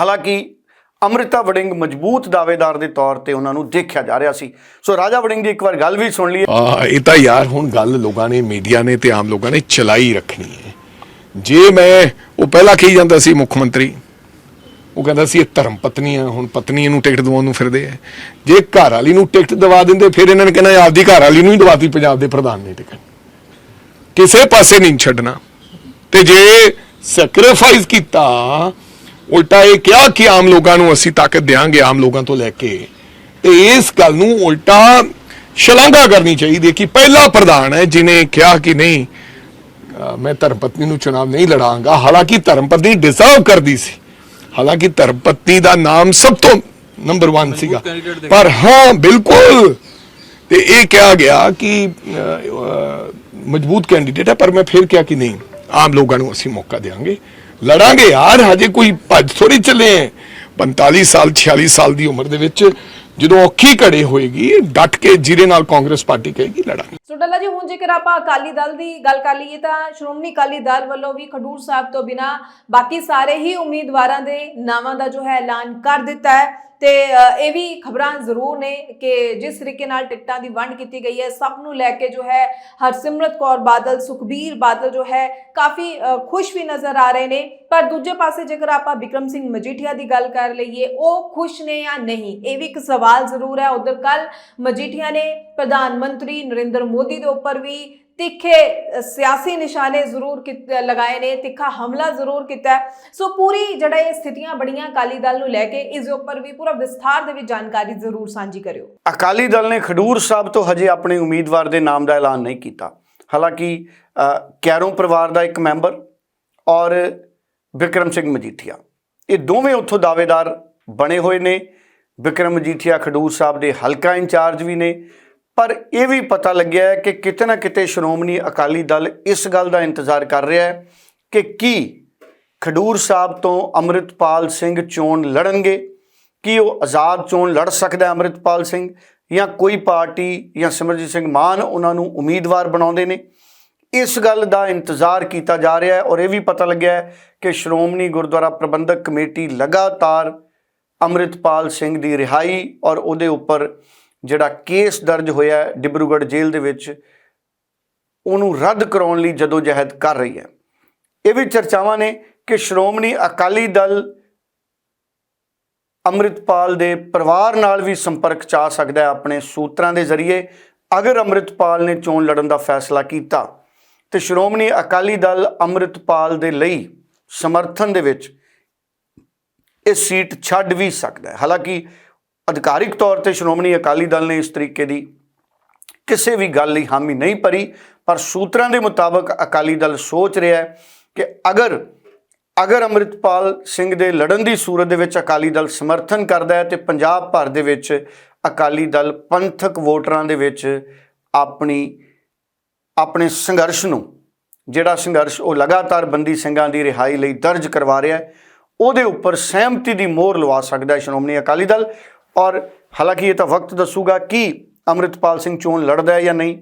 ਹਾਲਾਂਕਿ ਅੰਮ੍ਰਿਤਾ ਵੜਿੰਗ ਮਜ਼ਬੂਤ ਦਾਅਵੇਦਾਰ ਦੇ ਤੌਰ ਤੇ ਉਹਨਾਂ ਨੂੰ ਦੇਖਿਆ ਜਾ ਰਿਹਾ ਸੀ। ਸੋ ਰਾਜਾ ਵੜਿੰਗ ਦੀ ਇੱਕ ਵਾਰ ਗੱਲ ਵੀ ਸੁਣ ਲਈਏ। ਆ ਇਹ ਤਾਂ ਯਾਰ ਹੁਣ ਗੱਲ ਲੋਕਾਂ ਨੇ, ਮੀਡੀਆ ਨੇ ਤੇ ਆਮ ਲੋਕਾਂ ਨੇ ਚਲਾਈ ਰੱਖਣੀ ਹੈ। ਜੇ ਮੈਂ, ਉਹ ਪਹਿਲਾਂ ਕਹੀ ਜਾਂਦਾ ਸੀ ਮੁੱਖ ਮੰਤਰੀ ਉਹ ਕਹਿੰਦਾ ਸੀ, ਇਹ ਧਰਮ ਪਤਨੀ ਆ ਹੁਣ ਪਤਨੀ ਨੂੰ ਟਿਕਟ ਦਿਵਾਉਣ ਨੂੰ ਫਿਰਦੇ ਆ। ਜੇ ਘਰ ਵਾਲੀ ਨੂੰ ਟਿਕਟ ਦਵਾ ਦਿੰਦੇ, ਫਿਰ ਇਹਨਾਂ ਨੇ ਕਹਿੰਦਾ ਆਪਦੀ ਘਰ ਵਾਲੀ ਨੂੰ ਹੀ ਦਵਾਤੀ, ਪੰਜਾਬ ਦੇ ਪ੍ਰਧਾਨ ਨੇ ਟਿਕਟ। ਕਿਸੇ ਪਾਸੇ ਨਹੀਂ ਛੱਡਣਾ। ਤੇ ਜੇ ਸੈਕਰੀਫਾਈਸ ਕੀਤਾ, ਉਲਟਾ ਇਹ ਕਿਹਾ ਕਿ ਆਮ ਲੋਕਾਂ ਨੂੰ ਅਸੀਂ ਤਾਕਤ ਦੇਾਂਗੇ ਆਮ ਲੋਕਾਂ ਤੋਂ ਲੈ ਕੇ। ਤੇ ਇਸ ਗੱਲ ਨੂੰ ਉਲਟਾ ਸ਼ਲਾਘਾ ਕਰਨੀ ਚਾਹੀਦੀ ਹੈ ਕਿ ਪਹਿਲਾ ਪ੍ਰਧਾਨ ਹੈ ਜਿਨੇ ਕਿਹਾ ਕਿ ਨਹੀਂ ਮੈਂ ਧਰਮ ਪਤਨੀ ਨੂੰ ਚੁਣਾਵ ਨਹੀਂ ਲੜਾਂਗਾ। ਹਾਲਾਂਕਿ ਧਰਮ ਪਤਨੀ ਡਿਜ਼ਰਵ ਕਰਦੀ ਸੀ। ਹਾਲਾਂਕਿ ਧਰਮ ਪਤਨੀ ਦਾ ਨਾਮ ਸਭ ਤੋਂ ਨੰਬਰ 1 ਸੀਗਾ। ਪਰ ਹਾਂ ਬਿਲਕੁਲ। ਤੇ ਇਹ ਕਿਹਾ ਗਿਆ ਕਿ ਮਜ਼ਬੂਤ ਕੈਂਡੀਡੇਟ ਹੈ ਪਰ ਮੈਂ ਫਿਰ ਕਿਹਾ ਕਿ ਨਹੀਂ ਆਮ ਲੋਕਾਂ ਨੂੰ ਅਸੀਂ ਮੌਕਾ ਦੇਵਾਂਗੇ। ਲੜਾਂਗੇ ਯਾਰ ਹਜੇ ਕੋਈ ਭੱਜ ਥੋੜੀ ਚੱਲੇ ਹੈ। 45 ਸਾਲ 46 ਸਾਲ ਦੀ ਉਮਰ ਦੇ ਵਿੱਚ ਜਦੋਂ ਔਖੀ ਘੜੀ ਹੋਏਗੀ, ਡਟ ਕੇ ਜਿਹਦੇ ਨਾਲ ਕਾਂਗਰਸ ਪਾਰਟੀ ਕਹੇਗੀ ਲੜਾਂਗੇ ਸੋ ਜੀ, ਹੁਣ ਜੇਕਰ ਆਪਾਂ ਅਕਾਲੀ ਦਲ ਦੀ ਗੱਲ ਕਰ ਲਈਏ ਤਾਂ ਸ਼੍ਰੋਮਣੀ ਅਕਾਲੀ ਦਲ ਵੱਲੋਂ ਵੀ ਖਡੂਰ ਸਾਹਿਬ ਤੋਂ ਬਿਨਾ ਬਾਕੀ ਸਾਰੇ ਹੀ ਉਮੀਦਵਾਰਾਂ ਦੇ ਨਾਵਾਂ ਦਾ ਜੋ ਹੈ ਐਲਾਨ ਕਰ ਦਿੱਤਾ ਹੈ। ਤੇ ਇਹ ਵੀ ਖਬਰਾਂ ਜ਼ਰੂਰ ਨੇ ਕਿ ਜਿਸ ਤਰੀਕੇ ਨਾਲ ਟਿਕਟਾਂ ਦੀ ਵੰਡ ਕੀਤੀ ਗਈ ਹੈ, ਸਭ ਨੂੰ ਲੈ ਕੇ ਜੋ ਹੈ ਹਰਸਿਮਰਤ ਕੌਰ ਬਾਦਲ, ਸੁਖਬੀਰ ਬਾਦਲ ਜੋ ਹੈ ਕਾਫੀ ਖੁਸ਼ ਵੀ ਨਜ਼ਰ ਆ ਰਹੇ ਨੇ। ਪਰ ਦੂਜੇ ਪਾਸੇ ਜੇਕਰ ਆਪਾਂ ਵਿਕਰਮ ਸਿੰਘ ਮਜੀਠੀਆ ਦੀ ਗੱਲ ਕਰ ਲਈਏ, ਉਹ ਖੁਸ਼ ਨੇ ਜਾਂ ਨਹੀਂ? ਇਹ ਵੀ ਇੱਕ ਸਵਾਲ ਜ਼ਰੂਰ ਹੈ। ਉਧਰ ਕੱਲ ਮਜੀਠੀਆ ਨੇ ਪ੍ਰਧਾਨ ਮੰਤਰੀ ਨਰਿੰਦਰ ਮੋਦੀ ਦੇ ਉੱਪਰ ਵੀ ਤਿੱਖੇ ਸਿਆਸੀ ਨਿਸ਼ਾਨੇ ਜ਼ਰੂਰ ਲਗਾਏ ਨੇ, ਤਿੱਖਾ ਹਮਲਾ ਜ਼ਰੂਰ ਕੀਤਾ ਸੋ ਪੂਰੀ ਜਿਹੜਾ ਇਹ ਸਥਿਤੀਆਂ ਬੜੀਆਂ ਅਕਾਲੀ ਦਲ ਨੂੰ ਲੈ ਕੇ ਇਸ ਦੇ ਉੱਪਰ ਵੀ ਪੂਰਾ ਵਿਸਥਾਰ ਦੇ ਵਿੱਚ ਜਾਣਕਾਰੀ ਜ਼ਰੂਰ ਸਾਂਝੀ ਕਰਿਓ। ਅਕਾਲੀ ਦਲ ਨੇ ਖਡੂਰ ਸਾਹਿਬ ਤੋਂ ਹਜੇ ਆਪਣੇ ਉਮੀਦਵਾਰ ਦੇ ਨਾਮ ਦਾ ਐਲਾਨ ਨਹੀਂ ਕੀਤਾ। ਹਾਲਾਂਕਿ ਕੈਰੋਂ ਪਰਿਵਾਰ ਦਾ ਇੱਕ ਮੈਂਬਰ ਔਰ ਵਿਕਰਮ ਸਿੰਘ ਮਜੀਠੀਆ। ਇਹ ਦੋਵੇਂ ਉੱਥੋਂ ਦਾਅਵੇਦਾਰ ਬਣੇ ਹੋਏ ਨੇ। ਵਿਕਰਮ ਮਜੀਠੀਆ ਖਡੂਰ ਸਾਹਿਬ ਦੇ ਹਲਕਾ ਇੰਚਾਰਜ ਵੀ ਨੇ ਪਰ ਇਹ ਵੀ ਪਤਾ ਲੱਗਿਆ ਹੈ ਕਿ ਕਿਤੇ ਨਾ ਕਿਤੇ ਸ਼੍ਰੋਮਣੀ ਅਕਾਲੀ ਦਲ ਇਸ ਗੱਲ ਦਾ ਇੰਤਜ਼ਾਰ ਕਰ ਰਿਹਾ ਹੈ ਕਿ ਕੀ ਖਡੂਰ ਸਾਹਿਬ ਤੋਂ ਅੰਮ੍ਰਿਤਪਾਲ ਸਿੰਘ ਚੋਣ ਲੜਨਗੇ, ਕੀ ਉਹ ਆਜ਼ਾਦ ਚੋਣ ਲੜ ਸਕਦਾ ਹੈ ਅੰਮ੍ਰਿਤਪਾਲ ਸਿੰਘ, ਜਾਂ ਕੋਈ ਪਾਰਟੀ ਜਾਂ ਸਿਮਰਜੀਤ ਸਿੰਘ ਮਾਨ ਉਹਨਾਂ ਨੂੰ ਉਮੀਦਵਾਰ ਬਣਾਉਂਦੇ ਨੇ। ਇਸ ਗੱਲ ਦਾ ਇੰਤਜ਼ਾਰ ਕੀਤਾ ਜਾ ਰਿਹਾ ਹੈ ਔਰ ਇਹ ਵੀ ਪਤਾ ਲੱਗਿਆ ਹੈ ਕਿ ਸ਼੍ਰੋਮਣੀ ਗੁਰਦੁਆਰਾ ਪ੍ਰਬੰਧਕ ਕਮੇਟੀ ਲਗਾਤਾਰ ਅੰਮ੍ਰਿਤਪਾਲ ਸਿੰਘ ਦੀ ਰਿਹਾਈ ਔਰ ਉਹਦੇ ਉੱਪਰ ਜਿਹੜਾ ਕੇਸ ਦਰਜ ਹੋਇਆ ਡਿਬਰੂਗੜ੍ਹ ਜੇਲ੍ਹ ਦੇ ਵਿੱਚ, ਉਹਨੂੰ ਰੱਦ ਕਰਾਉਣ ਲਈ ਜਦੋਂ ਜਹਿਦ ਕਰ ਰਹੀ ਹੈ। ਇਹ ਵੀ ਚਰਚਾਵਾਂ ਨੇ ਕਿ ਸ਼੍ਰੋਮਣੀ ਅਕਾਲੀ ਦਲ ਅੰਮ੍ਰਿਤਪਾਲ ਦੇ ਪਰਿਵਾਰ ਨਾਲ ਵੀ ਸੰਪਰਕ ਚ ਆ ਸਕਦਾ ਹੈ ਆਪਣੇ ਸੂਤਰਾਂ ਦੇ ਜ਼ਰੀਏ। ਅਗਰ ਅੰਮ੍ਰਿਤਪਾਲ ਨੇ ਚੋਣ ਲੜਨ ਦਾ ਫੈਸਲਾ ਕੀਤਾ, ਤੇ ਸ਼੍ਰੋਮਣੀ ਅਕਾਲੀ ਦਲ ਅੰਮ੍ਰਿਤਪਾਲ ਦੇ ਲਈ ਸਮਰਥਨ ਦੇ ਵਿੱਚ ਇਹ ਸੀਟ ਛੱਡ ਵੀ ਸਕਦਾ ਹੈ। ਹਾਲਾਂਕਿ ਅਧਿਕਾਰਿਕ ਤੌਰ ਤੇ ਸ਼੍ਰੋਮਣੀ ਅਕਾਲੀ ਦਲ ਨੇ ਇਸ ਤਰੀਕੇ ਦੀ ਕਿਸੇ ਵੀ ਗੱਲ ਲਈ ਹਾਮੀ ਨਹੀਂ ਭਰੀ, ਪਰ ਸੂਤਰਾਂ ਦੇ ਮੁਤਾਬਕ ਅਕਾਲੀ ਦਲ ਸੋਚ ਰਿਹਾ ਹੈ ਕਿ ਅਗਰ ਅਗਰ ਅੰਮ੍ਰਿਤਪਾਲ ਸਿੰਘ ਦੇ ਲੜਨ ਦੀ ਸੂਰਤ ਦੇ ਵਿੱਚ ਅਕਾਲੀ ਦਲ ਸਮਰਥਨ ਕਰਦਾ ਹੈ ਤੇ ਪੰਜਾਬ ਭਰ ਦੇ ਵਿੱਚ ਅਕਾਲੀ ਦਲ ਪੰਥਕ ਵੋਟਰਾਂ ਦੇ ਵਿੱਚ ਆਪਣੀ, ਆਪਣੇ ਸੰਘਰਸ਼ ਨੂੰ, ਜਿਹੜਾ ਸੰਘਰਸ਼ ਉਹ ਲਗਾਤਾਰ ਬੰਦੀ ਸਿੰਘਾਂ ਦੀ ਰਿਹਾਈ ਲਈ ਦਰਜ ਕਰਵਾ ਰਿਹਾ ਹੈ, ਉਹਦੇ ਉੱਪਰ ਸਹਿਮਤੀ ਦੀ ਮੋਹਰ ਲਵਾ ਸਕਦਾ ਹੈ ਸ਼੍ਰੋਮਣੀ ਅਕਾਲੀ ਦਲ। ਔਰ ਹਾਲਾਂਕਿ ਇਹ ਤਾਂ ਵਕਤ ਦੱਸੂਗਾ ਕਿ ਅੰਮ੍ਰਿਤਪਾਲ ਸਿੰਘ ਚੋਣ ਲੜਦਾ ਹੈ ਜਾਂ ਨਹੀਂ।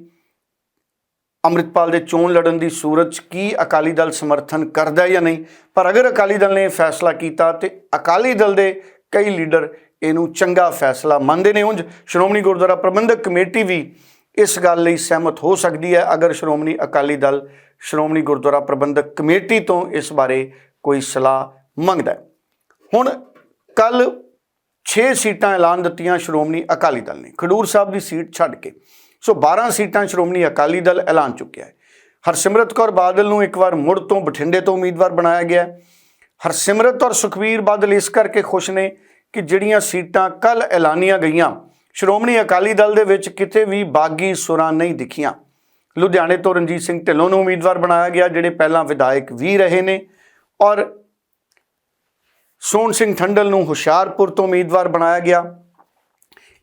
ਅੰਮ੍ਰਿਤਪਾਲ ਦੇ ਚੋਣ ਲੜਨ ਦੀ ਸੂਰਤ 'ਚ ਕੀ ਅਕਾਲੀ ਦਲ ਸਮਰਥਨ ਕਰਦਾ ਜਾਂ ਨਹੀਂ? ਪਰ ਅਗਰ ਅਕਾਲੀ ਦਲ ਨੇ ਇਹ ਫੈਸਲਾ ਕੀਤਾ ਤੇ ਅਕਾਲੀ ਦਲ ਦੇ ਕਈ ਲੀਡਰ ਇਹਨੂੰ ਚੰਗਾ ਫੈਸਲਾ ਮੰਨਦੇ ਨੇ। ਉਂਝ ਸ਼੍ਰੋਮਣੀ ਗੁਰਦੁਆਰਾ ਪ੍ਰਬੰਧਕ ਕਮੇਟੀ ਵੀ ਇਸ ਗੱਲ ਲਈ ਸਹਿਮਤ ਹੋ ਸਕਦੀ ਹੈ। ਅਗਰ ਸ਼੍ਰੋਮਣੀ ਅਕਾਲੀ ਦਲ ਸ਼੍ਰੋਮਣੀ ਗੁਰਦੁਆਰਾ ਪ੍ਰਬੰਧਕ ਕਮੇਟੀ ਤੋਂ ਇਸ ਬਾਰੇ ਕੋਈ ਸਲਾਹ ਮੰਗਦਾ ਹੁਣ ਕੱਲ 6 ਸੀਟਾਂ ਐਲਾਨ ਦਿੱਤੀਆਂ ਸ਼੍ਰੋਮਣੀ ਅਕਾਲੀ ਦਲ ਨੇ। ਖਡੂਰ ਸਾਹਿਬ ਦੀ ਸੀਟ ਛੱਡ ਕੇ। ਸੋ 12 ਸੀਟਾਂ ਸ਼੍ਰੋਮਣੀ ਅਕਾਲੀ ਦਲ ਐਲਾਨ ਚੁੱਕਿਆ ਹੈ। ਹਰਸਿਮਰਤ ਕੌਰ ਬਾਦਲ ਨੂੰ ਇੱਕ ਵਾਰ ਮੁੜ ਤੋਂ ਬਠਿੰਡੇ ਤੋਂ ਉਮੀਦਵਾਰ ਬਣਾਇਆ ਗਿਆ ਹਰਸਿਮਰਤ ਔਰ ਸੁਖਬੀਰ ਬਾਦਲ ਇਸ ਕਰਕੇ ਖੁਸ਼ ਨੇ ਕਿ ਜਿਹੜੀਆਂ ਸੀਟਾਂ ਕੱਲ ਐਲਾਨੀਆਂ ਗਈਆਂ, ਸ਼੍ਰੋਮਣੀ ਅਕਾਲੀ ਦਲ ਦੇ ਵਿੱਚ ਕਿਤੇ ਵੀ ਬਾਗੀ ਸੁਰਾਂ ਨਹੀਂ ਦਿਖੀਆਂ। ਲੁਧਿਆਣੇ ਤੋਂ ਰਣਜੀਤ ਸਿੰਘ ਢਿੱਲੋਂ ਨੂੰ ਉਮੀਦਵਾਰ ਬਣਾਇਆ ਗਿਆ, ਜਿਹੜੇ ਪਹਿਲਾਂ ਵਿਧਾਇਕ ਵੀ ਰਹੇ ਨੇ ਔਰ ਸੋਹਣ ਸਿੰਘ ਠੰਡਲ ਨੂੰ ਹੁਸ਼ਿਆਰਪੁਰ ਤੋਂ ਉਮੀਦਵਾਰ ਬਣਾਇਆ ਗਿਆ।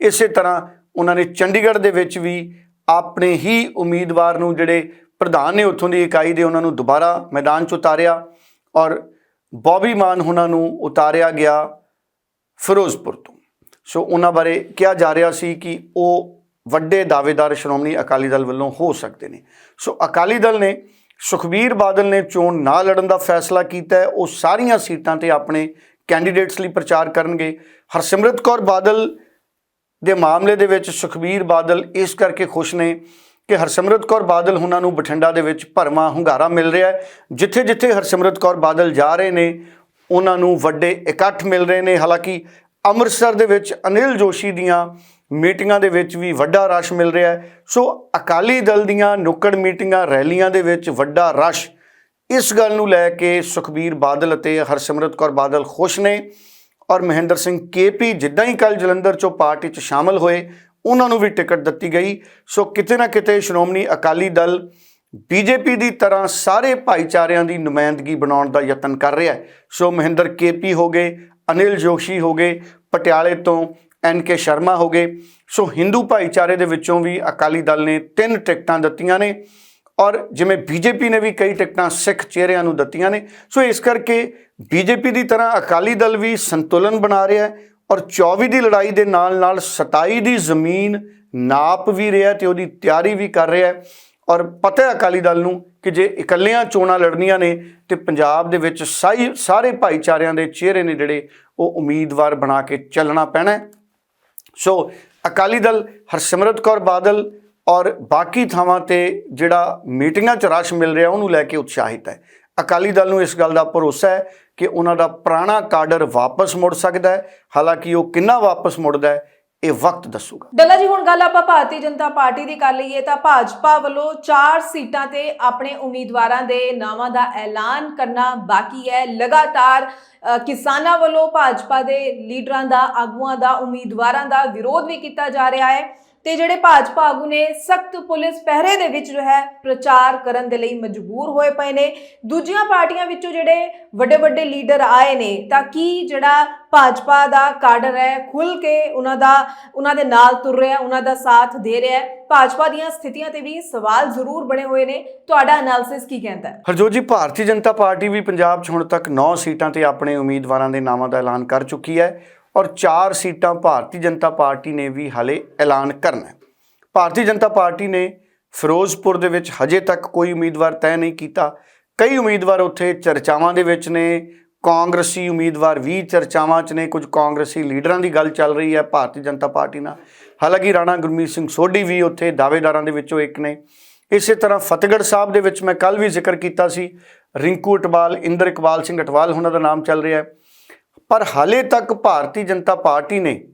ਇਸੇ ਤਰ੍ਹਾਂ ਉਹਨਾਂ ਨੇ ਚੰਡੀਗੜ੍ਹ ਦੇ ਵਿੱਚ ਵੀ ਆਪਣੇ ਹੀ ਉਮੀਦਵਾਰ ਨੂੰ ਜਿਹੜੇ ਪ੍ਰਧਾਨ ਨੇ ਉੱਥੋਂ ਦੀ ਇਕਾਈ ਦੇ ਉਹਨਾਂ ਨੂੰ ਦੁਬਾਰਾ ਮੈਦਾਨ 'ਚ ਉਤਾਰਿਆ ਔਰ ਬੌਬੀ ਮਾਨ ਉਹਨਾਂ ਨੂੰ ਉਤਾਰਿਆ ਗਿਆ ਫਿਰੋਜ਼ਪੁਰ ਤੋਂ। ਸੋ ਉਹਨਾਂ ਬਾਰੇ ਕਿਹਾ ਜਾ ਰਿਹਾ ਸੀ ਕਿ ਉਹ ਵੱਡੇ ਦਾਅਵੇਦਾਰ ਸ਼੍ਰੋਮਣੀ ਅਕਾਲੀ ਦਲ ਵੱਲੋਂ ਹੋ ਸਕਦੇ ਨੇ। ਸੋ ਅਕਾਲੀ ਦਲ ਨੇ ਸੁਖਬੀਰ ਬਾਦਲ ਨੇ ਚੋਣ ਨਾ ਲੜਨ ਦਾ ਫੈਸਲਾ ਕੀਤਾ ਉਹ ਸਾਰੀਆਂ ਸੀਟਾਂ ਤੇ ਆਪਣੇ ਕੈਂਡੀਡੇਟਸ ਲਈ ਪ੍ਰਚਾਰ ਕਰਨਗੇ। ਹਰਸਿਮਰਤ ਕੌਰ ਬਾਦਲ ਦੇ ਮਾਮਲੇ ਦੇ ਵਿੱਚ ਸੁਖਬੀਰ ਬਾਦਲ ਇਸ ਕਰਕੇ ਖੁਸ਼ ਨੇ ਕਿ ਹਰਸਿਮਰਤ ਕੌਰ ਬਾਦਲ ਉਹਨਾਂ ਨੂੰ ਬਠਿੰਡਾ ਦੇ ਵਿੱਚ ਭਰਮਾ ਹੁੰਗਾਰਾ ਮਿਲ ਰਿਹਾ ਹੈ। ਜਿੱਥੇ ਜਿੱਥੇ ਹਰਸਿਮਰਤ ਕੌਰ ਬਾਦਲ ਜਾ ਰਹੇ ਨੇ, ਉਹਨਾਂ ਨੂੰ ਵੱਡੇ ਇਕੱਠ ਮਿਲ ਰਹੇ ਨੇ। ਹਾਲਾਂਕਿ ਅੰਮ੍ਰਿਤਸਰ ਦੇ ਵਿੱਚ ਅਨਿਲ ਜੋਸ਼ੀ ਦੀਆਂ ਮੀਟਿੰਗਾਂ ਦੇ ਵਿੱਚ ਵੀ ਵੱਡਾ ਰਸ਼ ਮਿਲ ਰਿਹਾ ਹੈ। ਸੋ ਅਕਾਲੀ ਦਲ ਦੀਆਂ ਨੁੱਕੜ ਮੀਟਿੰਗਾਂ, ਰੈਲੀਆਂ ਦੇ ਵਿੱਚ ਵੱਡਾ ਰਸ਼ ਇਸ ਗੱਲ ਨੂੰ ਲੈ ਕੇ ਸੁਖਬੀਰ ਬਾਦਲ ਅਤੇ ਹਰਸਿਮਰਤ ਕੌਰ ਬਾਦਲ ਖੁਸ਼ ਨੇ ਔਰ ਮਹਿੰਦਰ ਸਿੰਘ ਕੇਪੀ ਜਿੱਦਾਂ ਹੀ ਕੱਲ ਜਲੰਧਰ ਚੋਂ ਪਾਰਟੀ 'ਚ ਸ਼ਾਮਲ ਹੋਏ, ਉਹਨਾਂ ਨੂੰ ਵੀ ਟਿਕਟ ਦਿੱਤੀ ਗਈ। ਸੋ ਕਿਤੇ ਨਾ ਕਿਤੇ ਸ਼੍ਰੋਮਣੀ ਅਕਾਲੀ ਦਲ ਬੀਜੇਪੀ ਦੀ ਤਰ੍ਹਾਂ ਸਾਰੇ ਭਾਈਚਾਰਿਆਂ ਦੀ ਨੁਮਾਇੰਦਗੀ ਬਣਾਉਣ ਦਾ ਯਤਨ ਕਰ ਰਿਹਾ ਹੈ। ਸੋ ਮਹਿੰਦਰ ਕੇਪੀ ਹੋ ਗਏ, ਅਨਿਲ ਜੋਸ਼ੀ ਹੋ ਗਏ, ਪਟਿਆਲੇ ਤੋਂ ਐਨ ਕੇ ਸ਼ਰਮਾ ਹੋ ਗਏ। ਸੋ ਹਿੰਦੂ ਭਾਈਚਾਰੇ ਦੇ ਵਿੱਚੋਂ ਵੀ ਅਕਾਲੀ ਦਲ ਨੇ ਤਿੰਨ ਟਿਕਟਾਂ ਦਿੱਤੀਆਂ ਨੇ। ਔਰ ਜਿਵੇਂ ਬੀਜੇਪੀ ਨੇ ਵੀ ਕਈ ਟਿਕਟਾਂ ਸਿੱਖ ਚਿਹਰਿਆਂ ਨੂੰ ਦਿੱਤੀਆਂ ਨੇ, ਸੋ ਇਸ ਕਰਕੇ ਬੀਜੇਪੀ ਦੀ ਤਰ੍ਹਾਂ ਅਕਾਲੀ ਦਲ ਵੀ ਸੰਤੁਲਨ ਬਣਾ ਰਿਹਾ ਹੈ ਔਰ 24 ਦੀ ਲੜਾਈ ਦੇ ਨਾਲ ਨਾਲ 27 ਦੀ ਜ਼ਮੀਨ ਨਾਪ ਵੀ ਰਿਹਾ ਤੇ ਉਹਦੀ ਤਿਆਰੀ ਵੀ ਕਰ ਰਿਹਾ ਔਰ ਪਤਾ ਹੈ ਅਕਾਲੀ ਦਲ ਨੂੰ ਕਿ ਜੇ ਇਕੱਲਿਆਂ ਚੋਣਾਂ ਲੜਨੀਆਂ ਨੇ ਤੇ ਪੰਜਾਬ ਦੇ ਵਿੱਚ ਸਾਈ, ਸਾਰੇ ਭਾਈਚਾਰਿਆਂ ਦੇ ਚਿਹਰੇ ਨੇ ਜਿਹੜੇ ਉਹ ਉਮੀਦਵਾਰ ਬਣਾ ਕੇ ਚੱਲਣਾ ਪੈਣਾ ਸੋ ਅਕਾਲੀ ਦਲ ਹਰਸਿਮਰਤ ਕੌਰ ਬਾਦਲ ਔਰ ਬਾਕੀ ਥਾਵਾਂ ਤੇ ਜਿਹੜਾ ਮੀਟਿੰਗਾਂ 'ਚ ਰਸ਼ ਮਿਲ ਰਿਹਾ, ਉਹਨੂੰ ਲੈ ਕੇ ਉਤਸ਼ਾਹਿਤ ਹੈ। ਅਕਾਲੀ ਦਲ ਨੂੰ ਇਸ ਗੱਲ ਦਾ ਭਰੋਸਾ ਹੈ ਕਿ ਉਹਨਾਂ ਦਾ ਪੁਰਾਣਾ ਕਾਡਰ ਵਾਪਸ ਮੁੜ ਸਕਦਾ ਹੈ। ਹਾਲਾਂਕਿ ਉਹ ਕਿੰਨਾ ਵਾਪਸ ਮੁੜਦਾ ਹੈ, ਇਹ ਵਕਤ ਦੱਸੂਗਾ। ਡੱਲਾ ਜੀ, ਹੁਣ ਗੱਲ ਆਪਾਂ ਭਾਰਤੀ ਜਨਤਾ ਪਾਰਟੀ ਦੀ ਕਰ ਲਈਏ ਤਾਂ ਭਾਜਪਾ ਵੱਲੋਂ 4 ਸੀਟਾਂ ਤੇ ਆਪਣੇ ਉਮੀਦਵਾਰਾਂ ਦੇ ਨਾਵਾਂ ਦਾ ਐਲਾਨ ਕਰਨਾ ਬਾਕੀ ਹੈ। ਲਗਾਤਾਰ ਕਿਸਾਨਾਂ ਵੱਲੋਂ ਭਾਜਪਾ ਦੇ ਲੀਡਰਾਂ ਦਾ, ਆਗੂਆਂ ਦਾ, ਉਮੀਦਵਾਰਾਂ ਦਾ ਵਿਰੋਧ ਵੀ ਕੀਤਾ ਜਾ ਰਿਹਾ ਹੈ। ਤੇ ਜਿਹੜੇ ਭਾਜਪਾ ਆਗੂ ਨੇ ਸਖਤ ਪੁਲਿਸ ਪਹਿਰੇ ਦੇ ਵਿੱਚ ਜੋ ਹੈ ਪ੍ਰਚਾਰ ਕਰਨ ਦੇ ਲਈ ਮਜਬੂਰ ਹੋਏ ਪਏ ਨੇ। ਦੂਜੀਆਂ ਪਾਰਟੀਆਂ ਵਿੱਚੋਂ ਜਿਹੜੇ ਵੱਡੇ ਵੱਡੇ ਲੀਡਰ ਆਏ ਨੇ, ਤਾਂ ਕੀ ਜਿਹੜਾ ਭਾਜਪਾ ਦਾ ਕਾਡਰ ਹੈ ਖੁੱਲ ਕੇ ਉਹਨਾਂ ਦਾ, ਉਹਨਾਂ ਦੇ ਨਾਲ ਤੁਰ ਰਿਹਾ, ਉਹਨਾਂ ਦਾ ਸਾਥ ਦੇ ਰਿਹਾ ਹੈ? ਭਾਜਪਾ ਦੀਆਂ ਸਥਿਤੀਆਂ ਤੇ ਵੀ ਸਵਾਲ ਜ਼ਰੂਰ ਬਣੇ ਹੋਏ ਨੇ। ਤੁਹਾਡਾ ਐਨਾਲਿਸਿਸ ਕੀ ਕਹਿੰਦਾ ਹੈ? ਹਰਜੋਤ ਜੀ, ਭਾਰਤੀ ਜਨਤਾ ਪਾਰਟੀ ਵੀ ਪੰਜਾਬ 'ਚ ਹੁਣ ਤੱਕ 9 ਸੀਟਾਂ ਤੇ ਆਪਣੇ ਉਮੀਦਵਾਰਾਂ ਦੇ ਨਾਵਾਂ ਦਾ ਐਲਾਨ ਕਰ ਚੁੱਕੀ ਹੈ। ਔਰ 4 ਸੀਟਾਂ ਭਾਰਤੀ ਜਨਤਾ ਪਾਰਟੀ ਨੇ ਵੀ ਹਲੇ ਐਲਾਨ ਕਰਨਾ ਭਾਰਤੀ ਜਨਤਾ ਪਾਰਟੀ ਨੇ ਫਿਰੋਜ਼ਪੁਰ ਦੇ ਵਿੱਚ ਹਜੇ ਤੱਕ ਕੋਈ ਉਮੀਦਵਾਰ ਤੈਅ ਨਹੀਂ ਕੀਤਾ। ਕਈ ਉਮੀਦਵਾਰ ਉੱਥੇ ਚਰਚਾਵਾਂ ਦੇ ਵਿੱਚ ਨੇ। ਕਾਂਗਰਸੀ ਉਮੀਦਵਾਰ ਵੀ ਚਰਚਾਵਾਂ 'ਚ ਨੇ। ਕੁਝ ਕਾਂਗਰਸੀ ਲੀਡਰਾਂ ਦੀ ਗੱਲ ਚੱਲ ਰਹੀ ਹੈ ਭਾਰਤੀ ਜਨਤਾ ਪਾਰਟੀ ਨਾਲ। ਹਾਲਾਂਕਿ ਰਾਣਾ ਗੁਰਮੀਤ ਸਿੰਘ ਸੋਢੀ ਵੀ ਉੱਥੇ ਦਾਅਵੇਦਾਰਾਂ ਦੇ ਵਿੱਚੋਂ ਇੱਕ ਨੇ। ਇਸੇ ਤਰ੍ਹਾਂ ਫਤਿਹਗੜ੍ਹ ਸਾਹਿਬ ਦੇ ਵਿੱਚ ਮੈਂ ਕੱਲ ਵੀ ਜ਼ਿਕਰ ਕੀਤਾ ਸੀ। ਰਿੰਕੂ ਇਟਵਾਲ, ਇੰਦਰ ਇਕਬਾਲ ਸਿੰਘ ਇਟਵਾਲ, ਉਹਨਾਂ ਦਾ ਨਾਮ ਚੱਲ ਰਿਹਾ ਹੈ। ਪਰ ਹਾਲੇ ਤੱਕ ਭਾਰਤੀ ਜਨਤਾ ਪਾਰਟੀ ਨੇ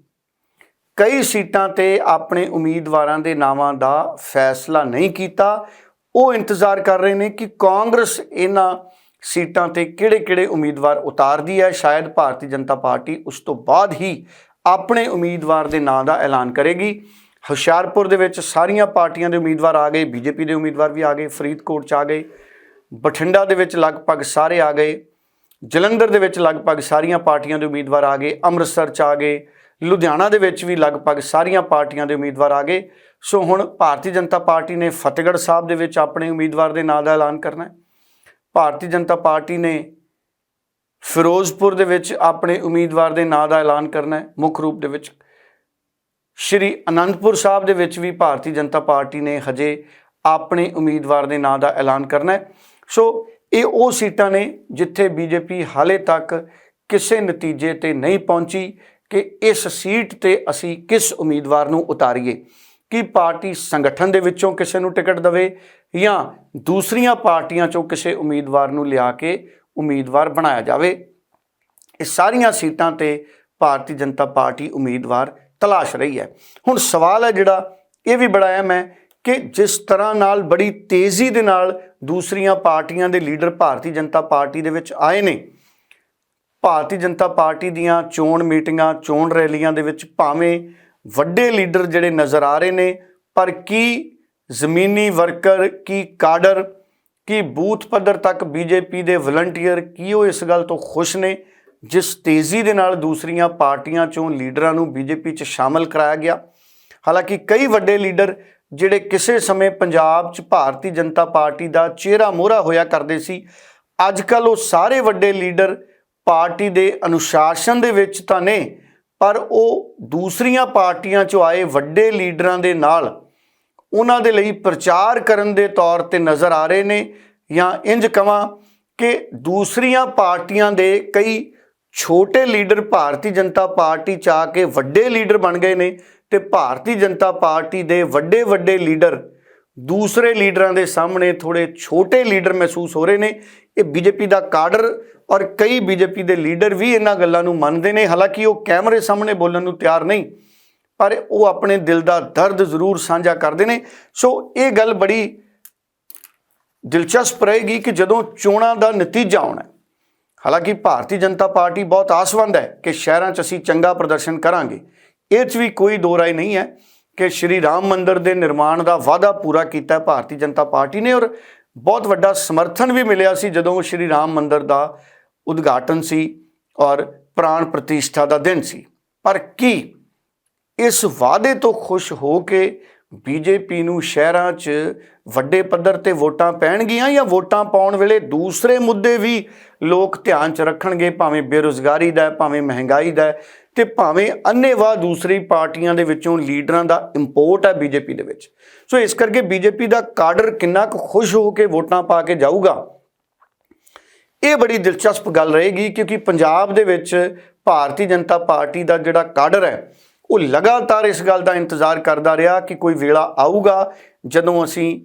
ਕਈ ਸੀਟਾਂ ਤੇ ਆਪਣੇ ਉਮੀਦਵਾਰਾਂ ਦੇ ਨਾਵਾਂ ਦਾ ਫੈਸਲਾ ਨਹੀਂ ਕੀਤਾ। ਉਹ ਇੰਤਜ਼ਾਰ ਕਰ ਰਹੇ ਨੇ ਕਿ ਕਾਂਗਰਸ ਇਹਨਾਂ ਸੀਟਾਂ ਤੇ ਕਿਹੜੇ-ਕਿਹੜੇ ਉਮੀਦਵਾਰ ਉਤਾਰਦੀ ਹੈ। ਸ਼ਾਇਦ ਭਾਰਤੀ ਜਨਤਾ ਪਾਰਟੀ ਉਸ ਤੋਂ ਬਾਅਦ ਹੀ ਆਪਣੇ ਉਮੀਦਵਾਰ ਦੇ ਨਾਂ ਦਾ ਐਲਾਨ ਕਰੇਗੀ। ਹੁਸ਼ਿਆਰਪੁਰ ਦੇ ਵਿੱਚ ਸਾਰੀਆਂ ਪਾਰਟੀਆਂ ਦੇ ਉਮੀਦਵਾਰ ਆ ਗਏ। ਬੀਜੇਪੀ ਦੇ ਉਮੀਦਵਾਰ ਵੀ ਆ ਗਏ। ਫਰੀਦਕੋਟ ਚ ਆ ਗਏ। ਬਠਿੰਡਾ ਦੇ ਵਿੱਚ ਲਗਭਗ ਸਾਰੇ ਆ ਗਏ। ਜਲੰਧਰ ਦੇ ਵਿੱਚ ਲਗਭਗ ਸਾਰੀਆਂ ਪਾਰਟੀਆਂ ਦੇ ਉਮੀਦਵਾਰ ਆ ਗਏ, ਅੰਮ੍ਰਿਤਸਰ ਚ ਆ ਗਏ, ਲੁਧਿਆਣਾ ਦੇ ਵਿੱਚ ਵੀ ਲਗਭਗ ਸਾਰੀਆਂ ਪਾਰਟੀਆਂ ਦੇ ਉਮੀਦਵਾਰ ਆ ਗਏ। ਸੋ ਹੁਣ ਭਾਰਤੀ ਜਨਤਾ ਪਾਰਟੀ ਨੇ ਫਤਿਹਗੜ੍ਹ ਸਾਹਿਬ ਦੇ ਵਿੱਚ ਆਪਣੇ ਉਮੀਦਵਾਰ ਦੇ ਨਾਂ ਦਾ ਐਲਾਨ ਕਰਨਾ ਹੈ। ਭਾਰਤੀ ਜਨਤਾ ਪਾਰਟੀ ਨੇ ਫਿਰੋਜ਼ਪੁਰ ਦੇ ਵਿੱਚ ਆਪਣੇ ਉਮੀਦਵਾਰ ਦੇ ਨਾਂ ਦਾ ਐਲਾਨ ਕਰਨਾ ਹੈ, ਮੁੱਖ ਰੂਪ ਦੇ ਵਿੱਚ। ਸ਼੍ਰੀ ਅਨੰਦਪੁਰ ਸਾਹਿਬ ਦੇ ਵਿੱਚ ਵੀ ਭਾਰਤੀ ਜਨਤਾ ਪਾਰਟੀ ਨੇ ਹਜੇ ਆਪਣੇ ਉਮੀਦਵਾਰ ਦੇ ਨਾਂ ਦਾ ਐਲਾਨ ਕਰਨਾ ਹੈ। ਸੋ ਇਹ ਉਹ ਸੀਟਾਂ ਨੇ ਜਿੱਥੇ ਬੀਜੇਪੀ ਹਾਲੇ ਤੱਕ ਕਿਸੇ ਨਤੀਜੇ ਤੇ ਨਹੀਂ ਪਹੁੰਚੀ ਕਿ ਇਸ ਸੀਟ ਤੇ ਅਸੀਂ ਕਿਸ ਉਮੀਦਵਾਰ ਨੂੰ ਉਤਾਰੀਏ। ਕਿ ਪਾਰਟੀ ਸੰਗਠਨ ਦੇ ਵਿੱਚੋਂ ਕਿਸੇ ਨੂੰ ਟਿਕਟ ਦੇਵੇ ਜਾਂ ਦੂਸਰੀਆਂ ਪਾਰਟੀਆਂ ਚੋਂ ਕਿਸੇ ਉਮੀਦਵਾਰ ਨੂੰ ਲਿਆ ਕੇ ਉਮੀਦਵਾਰ ਬਣਾਇਆ ਜਾਵੇ? ਇਹ ਸਾਰੀਆਂ ਸੀਟਾਂ ਤੇ ਭਾਰਤੀ ਜਨਤਾ ਪਾਰਟੀ ਉਮੀਦਵਾਰ ਤਲਾਸ਼ ਰਹੀ ਹੈ। ਹੁਣ ਸਵਾਲ ਹੈ ਜਿਹੜਾ, ਇਹ ਵੀ ਬੜਾ ਅਹਿਮ ਹੈ ਕਿ ਜਿਸ ਤਰ੍ਹਾਂ ਨਾਲ ਬੜੀ ਤੇਜ਼ੀ ਦੇ ਨਾਲ ਦੂਸਰੀਆਂ ਪਾਰਟੀਆਂ ਦੇ ਲੀਡਰ ਭਾਰਤੀ ਜਨਤਾ ਪਾਰਟੀ ਦੇ ਵਿੱਚ ਆਏ ਨੇ। ਭਾਰਤੀ ਜਨਤਾ ਪਾਰਟੀ ਦੀਆਂ ਚੋਣ ਮੀਟਿੰਗਾਂ, ਚੋਣ ਰੈਲੀਆਂ ਦੇ ਵਿੱਚ ਭਾਵੇਂ ਵੱਡੇ ਲੀਡਰ ਜਿਹੜੇ ਨਜ਼ਰ ਆ ਰਹੇ ਨੇ, ਪਰ ਕੀ ਜ਼ਮੀਨੀ ਵਰਕਰ, ਕੀ ਕਾਡਰ, ਕੀ ਬੂਥ ਪੱਧਰ ਤੱਕ ਬੀਜੇਪੀ ਦੇ ਵਲੰਟੀਅਰ, ਕੀ ਉਹ ਇਸ ਗੱਲ ਤੋਂ ਖੁਸ਼ ਨੇ? ਜਿਸ ਤੇਜ਼ੀ ਦੇ ਨਾਲ ਦੂਸਰੀਆਂ ਪਾਰਟੀਆਂ ਚੋਂ ਲੀਡਰਾਂ ਨੂੰ ਬੀਜੇਪੀ 'ਚ ਸ਼ਾਮਲ ਕਰਾਇਆ ਗਿਆ। ਹਾਲਾਂਕਿ ਕਈ ਵੱਡੇ ਲੀਡਰ ਜਿਹੜੇ ਕਿਸੇ ਸਮੇਂ ਪੰਜਾਬ 'ਚ ਭਾਰਤੀ ਜਨਤਾ ਪਾਰਟੀ ਦਾ ਚਿਹਰਾ ਮੋਹਰਾ ਹੋਇਆ ਕਰਦੇ ਸੀ, ਅੱਜ ਕੱਲ ਉਹ ਸਾਰੇ ਵੱਡੇ ਲੀਡਰ ਪਾਰਟੀ ਦੇ ਅਨੁਸ਼ਾਸਨ ਦੇ ਵਿੱਚ ਤਾਂ ਨੇ, ਪਰ ਉਹ ਦੂਸਰੀਆਂ ਪਾਰਟੀਆਂ 'ਚੋਂ ਆਏ ਵੱਡੇ ਲੀਡਰਾਂ ਦੇ ਨਾਲ ਉਹਨਾਂ ਦੇ ਲਈ ਪ੍ਰਚਾਰ ਕਰਨ ਦੇ ਤੌਰ ਤੇ ਨਜ਼ਰ ਆ ਰਹੇ ਨੇ ਜਾਂ ਇੰਜ ਕਵਾਂ ਕਿ ਦੂਸਰੀਆਂ ਪਾਰਟੀਆਂ ਦੇ ਕਈ ਛੋਟੇ ਲੀਡਰ ਭਾਰਤੀ ਜਨਤਾ ਪਾਰਟੀ ਚ ਆ ਕੇ ਵੱਡੇ ਲੀਡਰ ਬਣ ਗਏ ਨੇ ਤੇ ਭਾਰਤੀ ਜਨਤਾ ਪਾਰਟੀ ਦੇ ਵੱਡੇ ਵੱਡੇ ਲੀਡਰ ਦੂਸਰੇ ਲੀਡਰਾਂ ਦੇ ਸਾਹਮਣੇ ਥੋੜੇ ਛੋਟੇ ਲੀਡਰ ਮਹਿਸੂਸ ਹੋ ਰਹੇ ਨੇ। ਇਹ ਬੀਜੇਪੀ ਦਾ ਕਾਡਰ ਔਰ ਕਈ ਬੀਜੇਪੀ ਦੇ ਲੀਡਰ ਵੀ ਇਹਨਾਂ ਗੱਲਾਂ ਨੂੰ ਮੰਨਦੇ ਨੇ। ਹਾਲਾਂਕਿ ਉਹ ਕੈਮਰੇ ਸਾਹਮਣੇ ਬੋਲਣ ਨੂੰ ਤਿਆਰ ਨਹੀਂ, ਪਰ ਉਹ ਆਪਣੇ ਦਿਲ ਦਾ ਦਰਦ ਜ਼ਰੂਰ ਸਾਂਝਾ ਕਰਦੇ ਨੇ। ਸੋ ਇਹ ਗੱਲ ਬੜੀ ਦਿਲਚਸਪ ਰਹੇਗੀ ਕਿ ਜਦੋਂ ਚੋਣਾਂ ਦਾ ਨਤੀਜਾ ਆਉਣਾ ਹਾਲਾਂਕਿ ਭਾਰਤੀ ਜਨਤਾ ਪਾਰਟੀ ਬਹੁਤ ਆਸਵੰਦ ਹੈ ਕਿ ਸ਼ਹਿਰਾਂ 'ਚ ਅਸੀਂ ਚੰਗਾ ਪ੍ਰਦਰਸ਼ਨ ਕਰਾਂਗੇ। ਇਹ 'ਚ ਵੀ ਕੋਈ ਦੋ ਰਾਏ ਨਹੀਂ ਹੈ ਕਿ ਸ਼੍ਰੀ ਰਾਮ ਮੰਦਿਰ ਦੇ ਨਿਰਮਾਣ ਦਾ ਵਾਅਦਾ ਪੂਰਾ ਕੀਤਾ ਭਾਰਤੀ ਜਨਤਾ ਪਾਰਟੀ ਨੇ ਔਰ ਬਹੁਤ ਵੱਡਾ ਸਮਰਥਨ ਵੀ ਮਿਲਿਆ ਸੀ ਜਦੋਂ ਸ਼੍ਰੀ ਰਾਮ ਮੰਦਿਰ ਦਾ ਉਦਘਾਟਨ ਸੀ ਔਰ ਪ੍ਰਾਣ ਪ੍ਰਤਿਸ਼ਠਾ ਦਾ ਦਿਨ ਸੀ। ਪਰ ਕੀ ਇਸ ਵਾਅਦੇ ਤੋਂ ਖੁਸ਼ ਹੋ ਕੇ ਬੀਜੇਪੀ ਨੂੰ ਸ਼ਹਿਰਾਂ 'ਚ ਵੱਡੇ ਪੱਧਰ ਤੇ ਵੋਟਾਂ ਪੈਣਗੀਆਂ ਜਾਂ ਵੋਟਾਂ ਪਾਉਣ ਵੇਲੇ ਦੂਸਰੇ ਮੁੱਦੇ ਵੀ ਲੋਕ ਧਿਆਨ 'ਚ ਰੱਖਣਗੇ, ਭਾਵੇਂ ਬੇਰੁਜ਼ਗਾਰੀ ਦਾ ਭਾਵੇਂ ਮਹਿੰਗਾਈ ਦਾ ਤੇ ਭਾਵੇਂ ਅੰਨੇਵਾਹ ਦੂਸਰੀ ਪਾਰਟੀਆਂ ਦੇ ਵਿੱਚੋਂ ਲੀਡਰਾਂ ਦਾ ਇੰਪੋਰਟ ਹੈ ਬੀਜੇਪੀ ਦੇ ਵਿੱਚ। ਸੋ ਇਸ ਕਰਕੇ ਬੀਜੇਪੀ ਦਾ ਕਾਡਰ ਕਿੰਨਾ ਕੁ ਖੁਸ਼ ਹੋ ਕੇ ਵੋਟਾਂ ਪਾ ਕੇ ਜਾਊਗਾ, ਇਹ ਬੜੀ ਦਿਲਚਸਪ ਗੱਲ ਰਹੇਗੀ ਕਿਉਂਕਿ ਪੰਜਾਬ ਦੇ ਵਿੱਚ ਭਾਰਤੀ ਜਨਤਾ ਪਾਰਟੀ ਦਾ ਜਿਹੜਾ ਕਾਡਰ ਹੈ, ਉਹ ਲਗਾਤਾਰ ਇਸ ਗੱਲ ਦਾ ਇੰਤਜ਼ਾਰ ਕਰਦਾ ਰਿਹਾ ਕਿ ਕੋਈ ਵੇਲਾ ਆਊਗਾ ਜਦੋਂ ਅਸੀਂ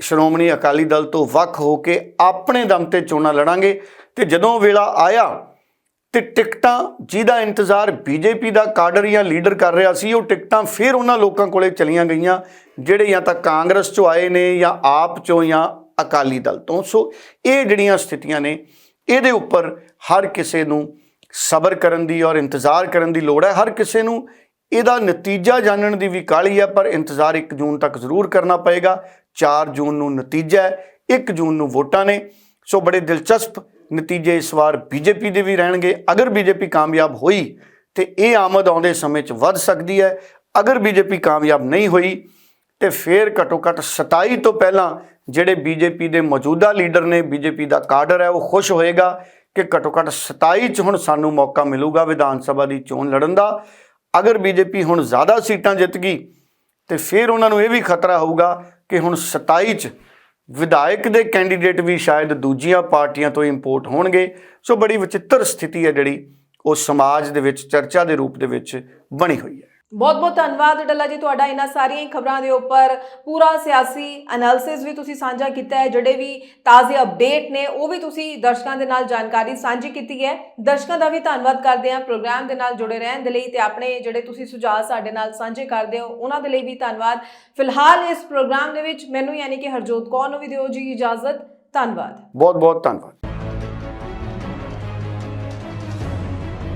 ਸ਼੍ਰੋਮਣੀ ਅਕਾਲੀ ਦਲ ਤੋਂ ਵੱਖ ਹੋ ਕੇ ਆਪਣੇ ਦਮ ਤੇ ਚੋਣਾਂ ਲੜਾਂਗੇ ਤੇ ਜਦੋਂ ਵੇਲਾ ਆਇਆ ਤੇ ਟਿਕਟਾਂ, ਜਿਹਦਾ ਇੰਤਜ਼ਾਰ ਬੀਜੇਪੀ ਦਾ ਕਾਡਰ ਜਾਂ ਲੀਡਰ ਕਰ ਰਿਹਾ ਸੀ, ਉਹ ਟਿਕਟਾਂ ਫਿਰ ਉਹਨਾਂ ਲੋਕਾਂ ਕੋਲੇ ਚਲੀਆਂ ਗਈਆਂ, ਜਿਹੜੇ ਜਾਂ ਤਾਂ ਕਾਂਗਰਸ ਚੋਂ ਆਏ ਨੇ ਜਾਂ ਆਪ ਚੋਂ ਜਾਂ ਅਕਾਲੀ ਦਲ ਤੋਂ। ਸੋ ਇਹ ਜਿਹੜੀਆਂ ਸਥਿਤੀਆਂ ਨੇ, ਇਹਦੇ ਉੱਪਰ ਹਰ ਕਿਸੇ ਨੂੰ ਸਬਰ ਕਰਨ ਦੀ ਔਰ ਇੰਤਜ਼ਾਰ ਕਰਨ ਦੀ ਲੋੜ ਹੈ। ਹਰ ਕਿਸੇ ਨੂੰ ਇਹਦਾ ਨਤੀਜਾ ਜਾਣਨ ਦੀ ਵੀ ਕਾਹਲੀ ਹੈ, ਪਰ ਇੰਤਜ਼ਾਰ 1 ਜੂਨ ਤੱਕ ਜ਼ਰੂਰ ਕਰਨਾ ਪਏਗਾ। 4 ਜੂਨ ਨੂੰ ਨਤੀਜਾ ਹੈ 1 ਜੂਨ ਨੂੰ ਵੋਟਾਂ ਨੇ। ਸੋ ਬੜੇ ਦਿਲਚਸਪ ਨਤੀਜੇ ਇਸ ਵਾਰ ਬੀਜੇਪੀ ਦੇ ਵੀ ਰਹਿਣਗੇ। ਅਗਰ ਬੀਜੇਪੀ ਕਾਮਯਾਬ ਹੋਈ, ਤੇ ਇਹ ਆਮਦ ਆਉਂਦੇ ਸਮੇਂ 'ਚ ਵੱਧ ਸਕਦੀ ਹੈ। ਅਗਰ ਬੀਜੇਪੀ ਕਾਮਯਾਬ ਨਹੀਂ ਹੋਈ, ਤੇ ਫਿਰ ਘੱਟੋ ਘੱਟ 27 ਤੋਂ ਪਹਿਲਾਂ ਜਿਹੜੇ ਬੀਜੇਪੀ ਦੇ ਮੌਜੂਦਾ ਲੀਡਰ ਨੇ, ਬੀਜੇਪੀ ਦਾ ਕਾਡਰ ਹੈ, ਉਹ ਖੁਸ਼ ਹੋਏਗਾ ਕਿ ਘੱਟੋ ਘੱਟ 27 ਚ ਹੁਣ ਸਾਨੂੰ ਮੌਕਾ ਮਿਲੂਗਾ ਵਿਧਾਨ ਸਭਾ ਦੀ ਚੋਣ ਲੜਨ ਦਾ। ਅਗਰ ਬੀਜੇਪੀ ਹੁਣ ਜ਼ਿਆਦਾ ਸੀਟਾਂ ਜਿੱਤ ਗਈ, ਤੇ ਫਿਰ ਉਹਨਾਂ ਨੂੰ ਇਹ ਵੀ ਖਤਰਾ ਹੋਊਗਾ ਕਿ ਹੁਣ 27 ਚ ਵਿਧਾਇਕ ਦੇ ਕੈਂਡੀਡੇਟ ਵੀ ਸ਼ਾਇਦ ਦੂਜੀਆਂ ਪਾਰਟੀਆਂ ਤੋਂ ਇੰਪੋਰਟ ਹੋਣਗੇ। ਸੋ ਬੜੀ ਵਿਚਿੱਤਰ ਸਥਿਤੀ ਹੈ ਜਿਹੜੀ ਉਹ ਸਮਾਜ ਦੇ ਵਿੱਚ, ਚਰਚਾ ਦੇ ਰੂਪ ਦੇ ਵਿੱਚ ਬਣੀ ਹੋਈ ਹੈ। ਬਹੁਤ ਬਹੁਤ ਧੰਨਵਾਦ ਡੱਲਾ ਜੀ, ਤੁਹਾਡਾ ਇਹਨਾਂ ਸਾਰੀਆਂ ਹੀ ਖਬਰਾਂ ਦੇ ਉੱਪਰ ਪੂਰਾ ਸਿਆਸੀ ਐਨਾਲਿਸਿਸ ਵੀ ਤੁਸੀਂ ਸਾਂਝਾ ਕੀਤਾ ਹੈ, ਜਿਹੜੇ ਵੀ ਤਾਜ਼ੇ ਅਪਡੇਟ ਨੇ, ਉਹ ਵੀ ਤੁਸੀਂ ਦਰਸ਼ਕਾਂ ਦੇ ਨਾਲ ਜਾਣਕਾਰੀ ਸਾਂਝੀ ਕੀਤੀ ਹੈ। ਦਰਸ਼ਕਾਂ ਦਾ ਵੀ ਧੰਨਵਾਦ ਕਰਦੇ ਹਾਂ, ਪ੍ਰੋਗਰਾਮ ਦੇ ਨਾਲ ਜੁੜੇ ਰਹਿਣ ਦੇ ਲਈ ਤੇ ਆਪਣੇ ਜਿਹੜੇ ਤੁਸੀਂ ਸੁਝਾਅ ਸਾਡੇ ਨਾਲ ਸਾਂਝੇ ਕਰਦੇ ਹੋ, ਉਹਨਾਂ ਦੇ ਲਈ ਵੀ ਧੰਨਵਾਦ। ਫਿਲਹਾਲ ਇਸ ਪ੍ਰੋਗਰਾਮ ਦੇ ਵਿੱਚ ਮੈਨੂੰ ਯਾਨੀ ਕਿ ਹਰਜੋਤ ਕੌਰ ਨੂੰ ਵੀ ਦਿਓ ਜੀ ਇਜਾਜ਼ਤ, ਧੰਨਵਾਦ। ਬਹੁਤ ਬਹੁਤ ਧੰਨਵਾਦ।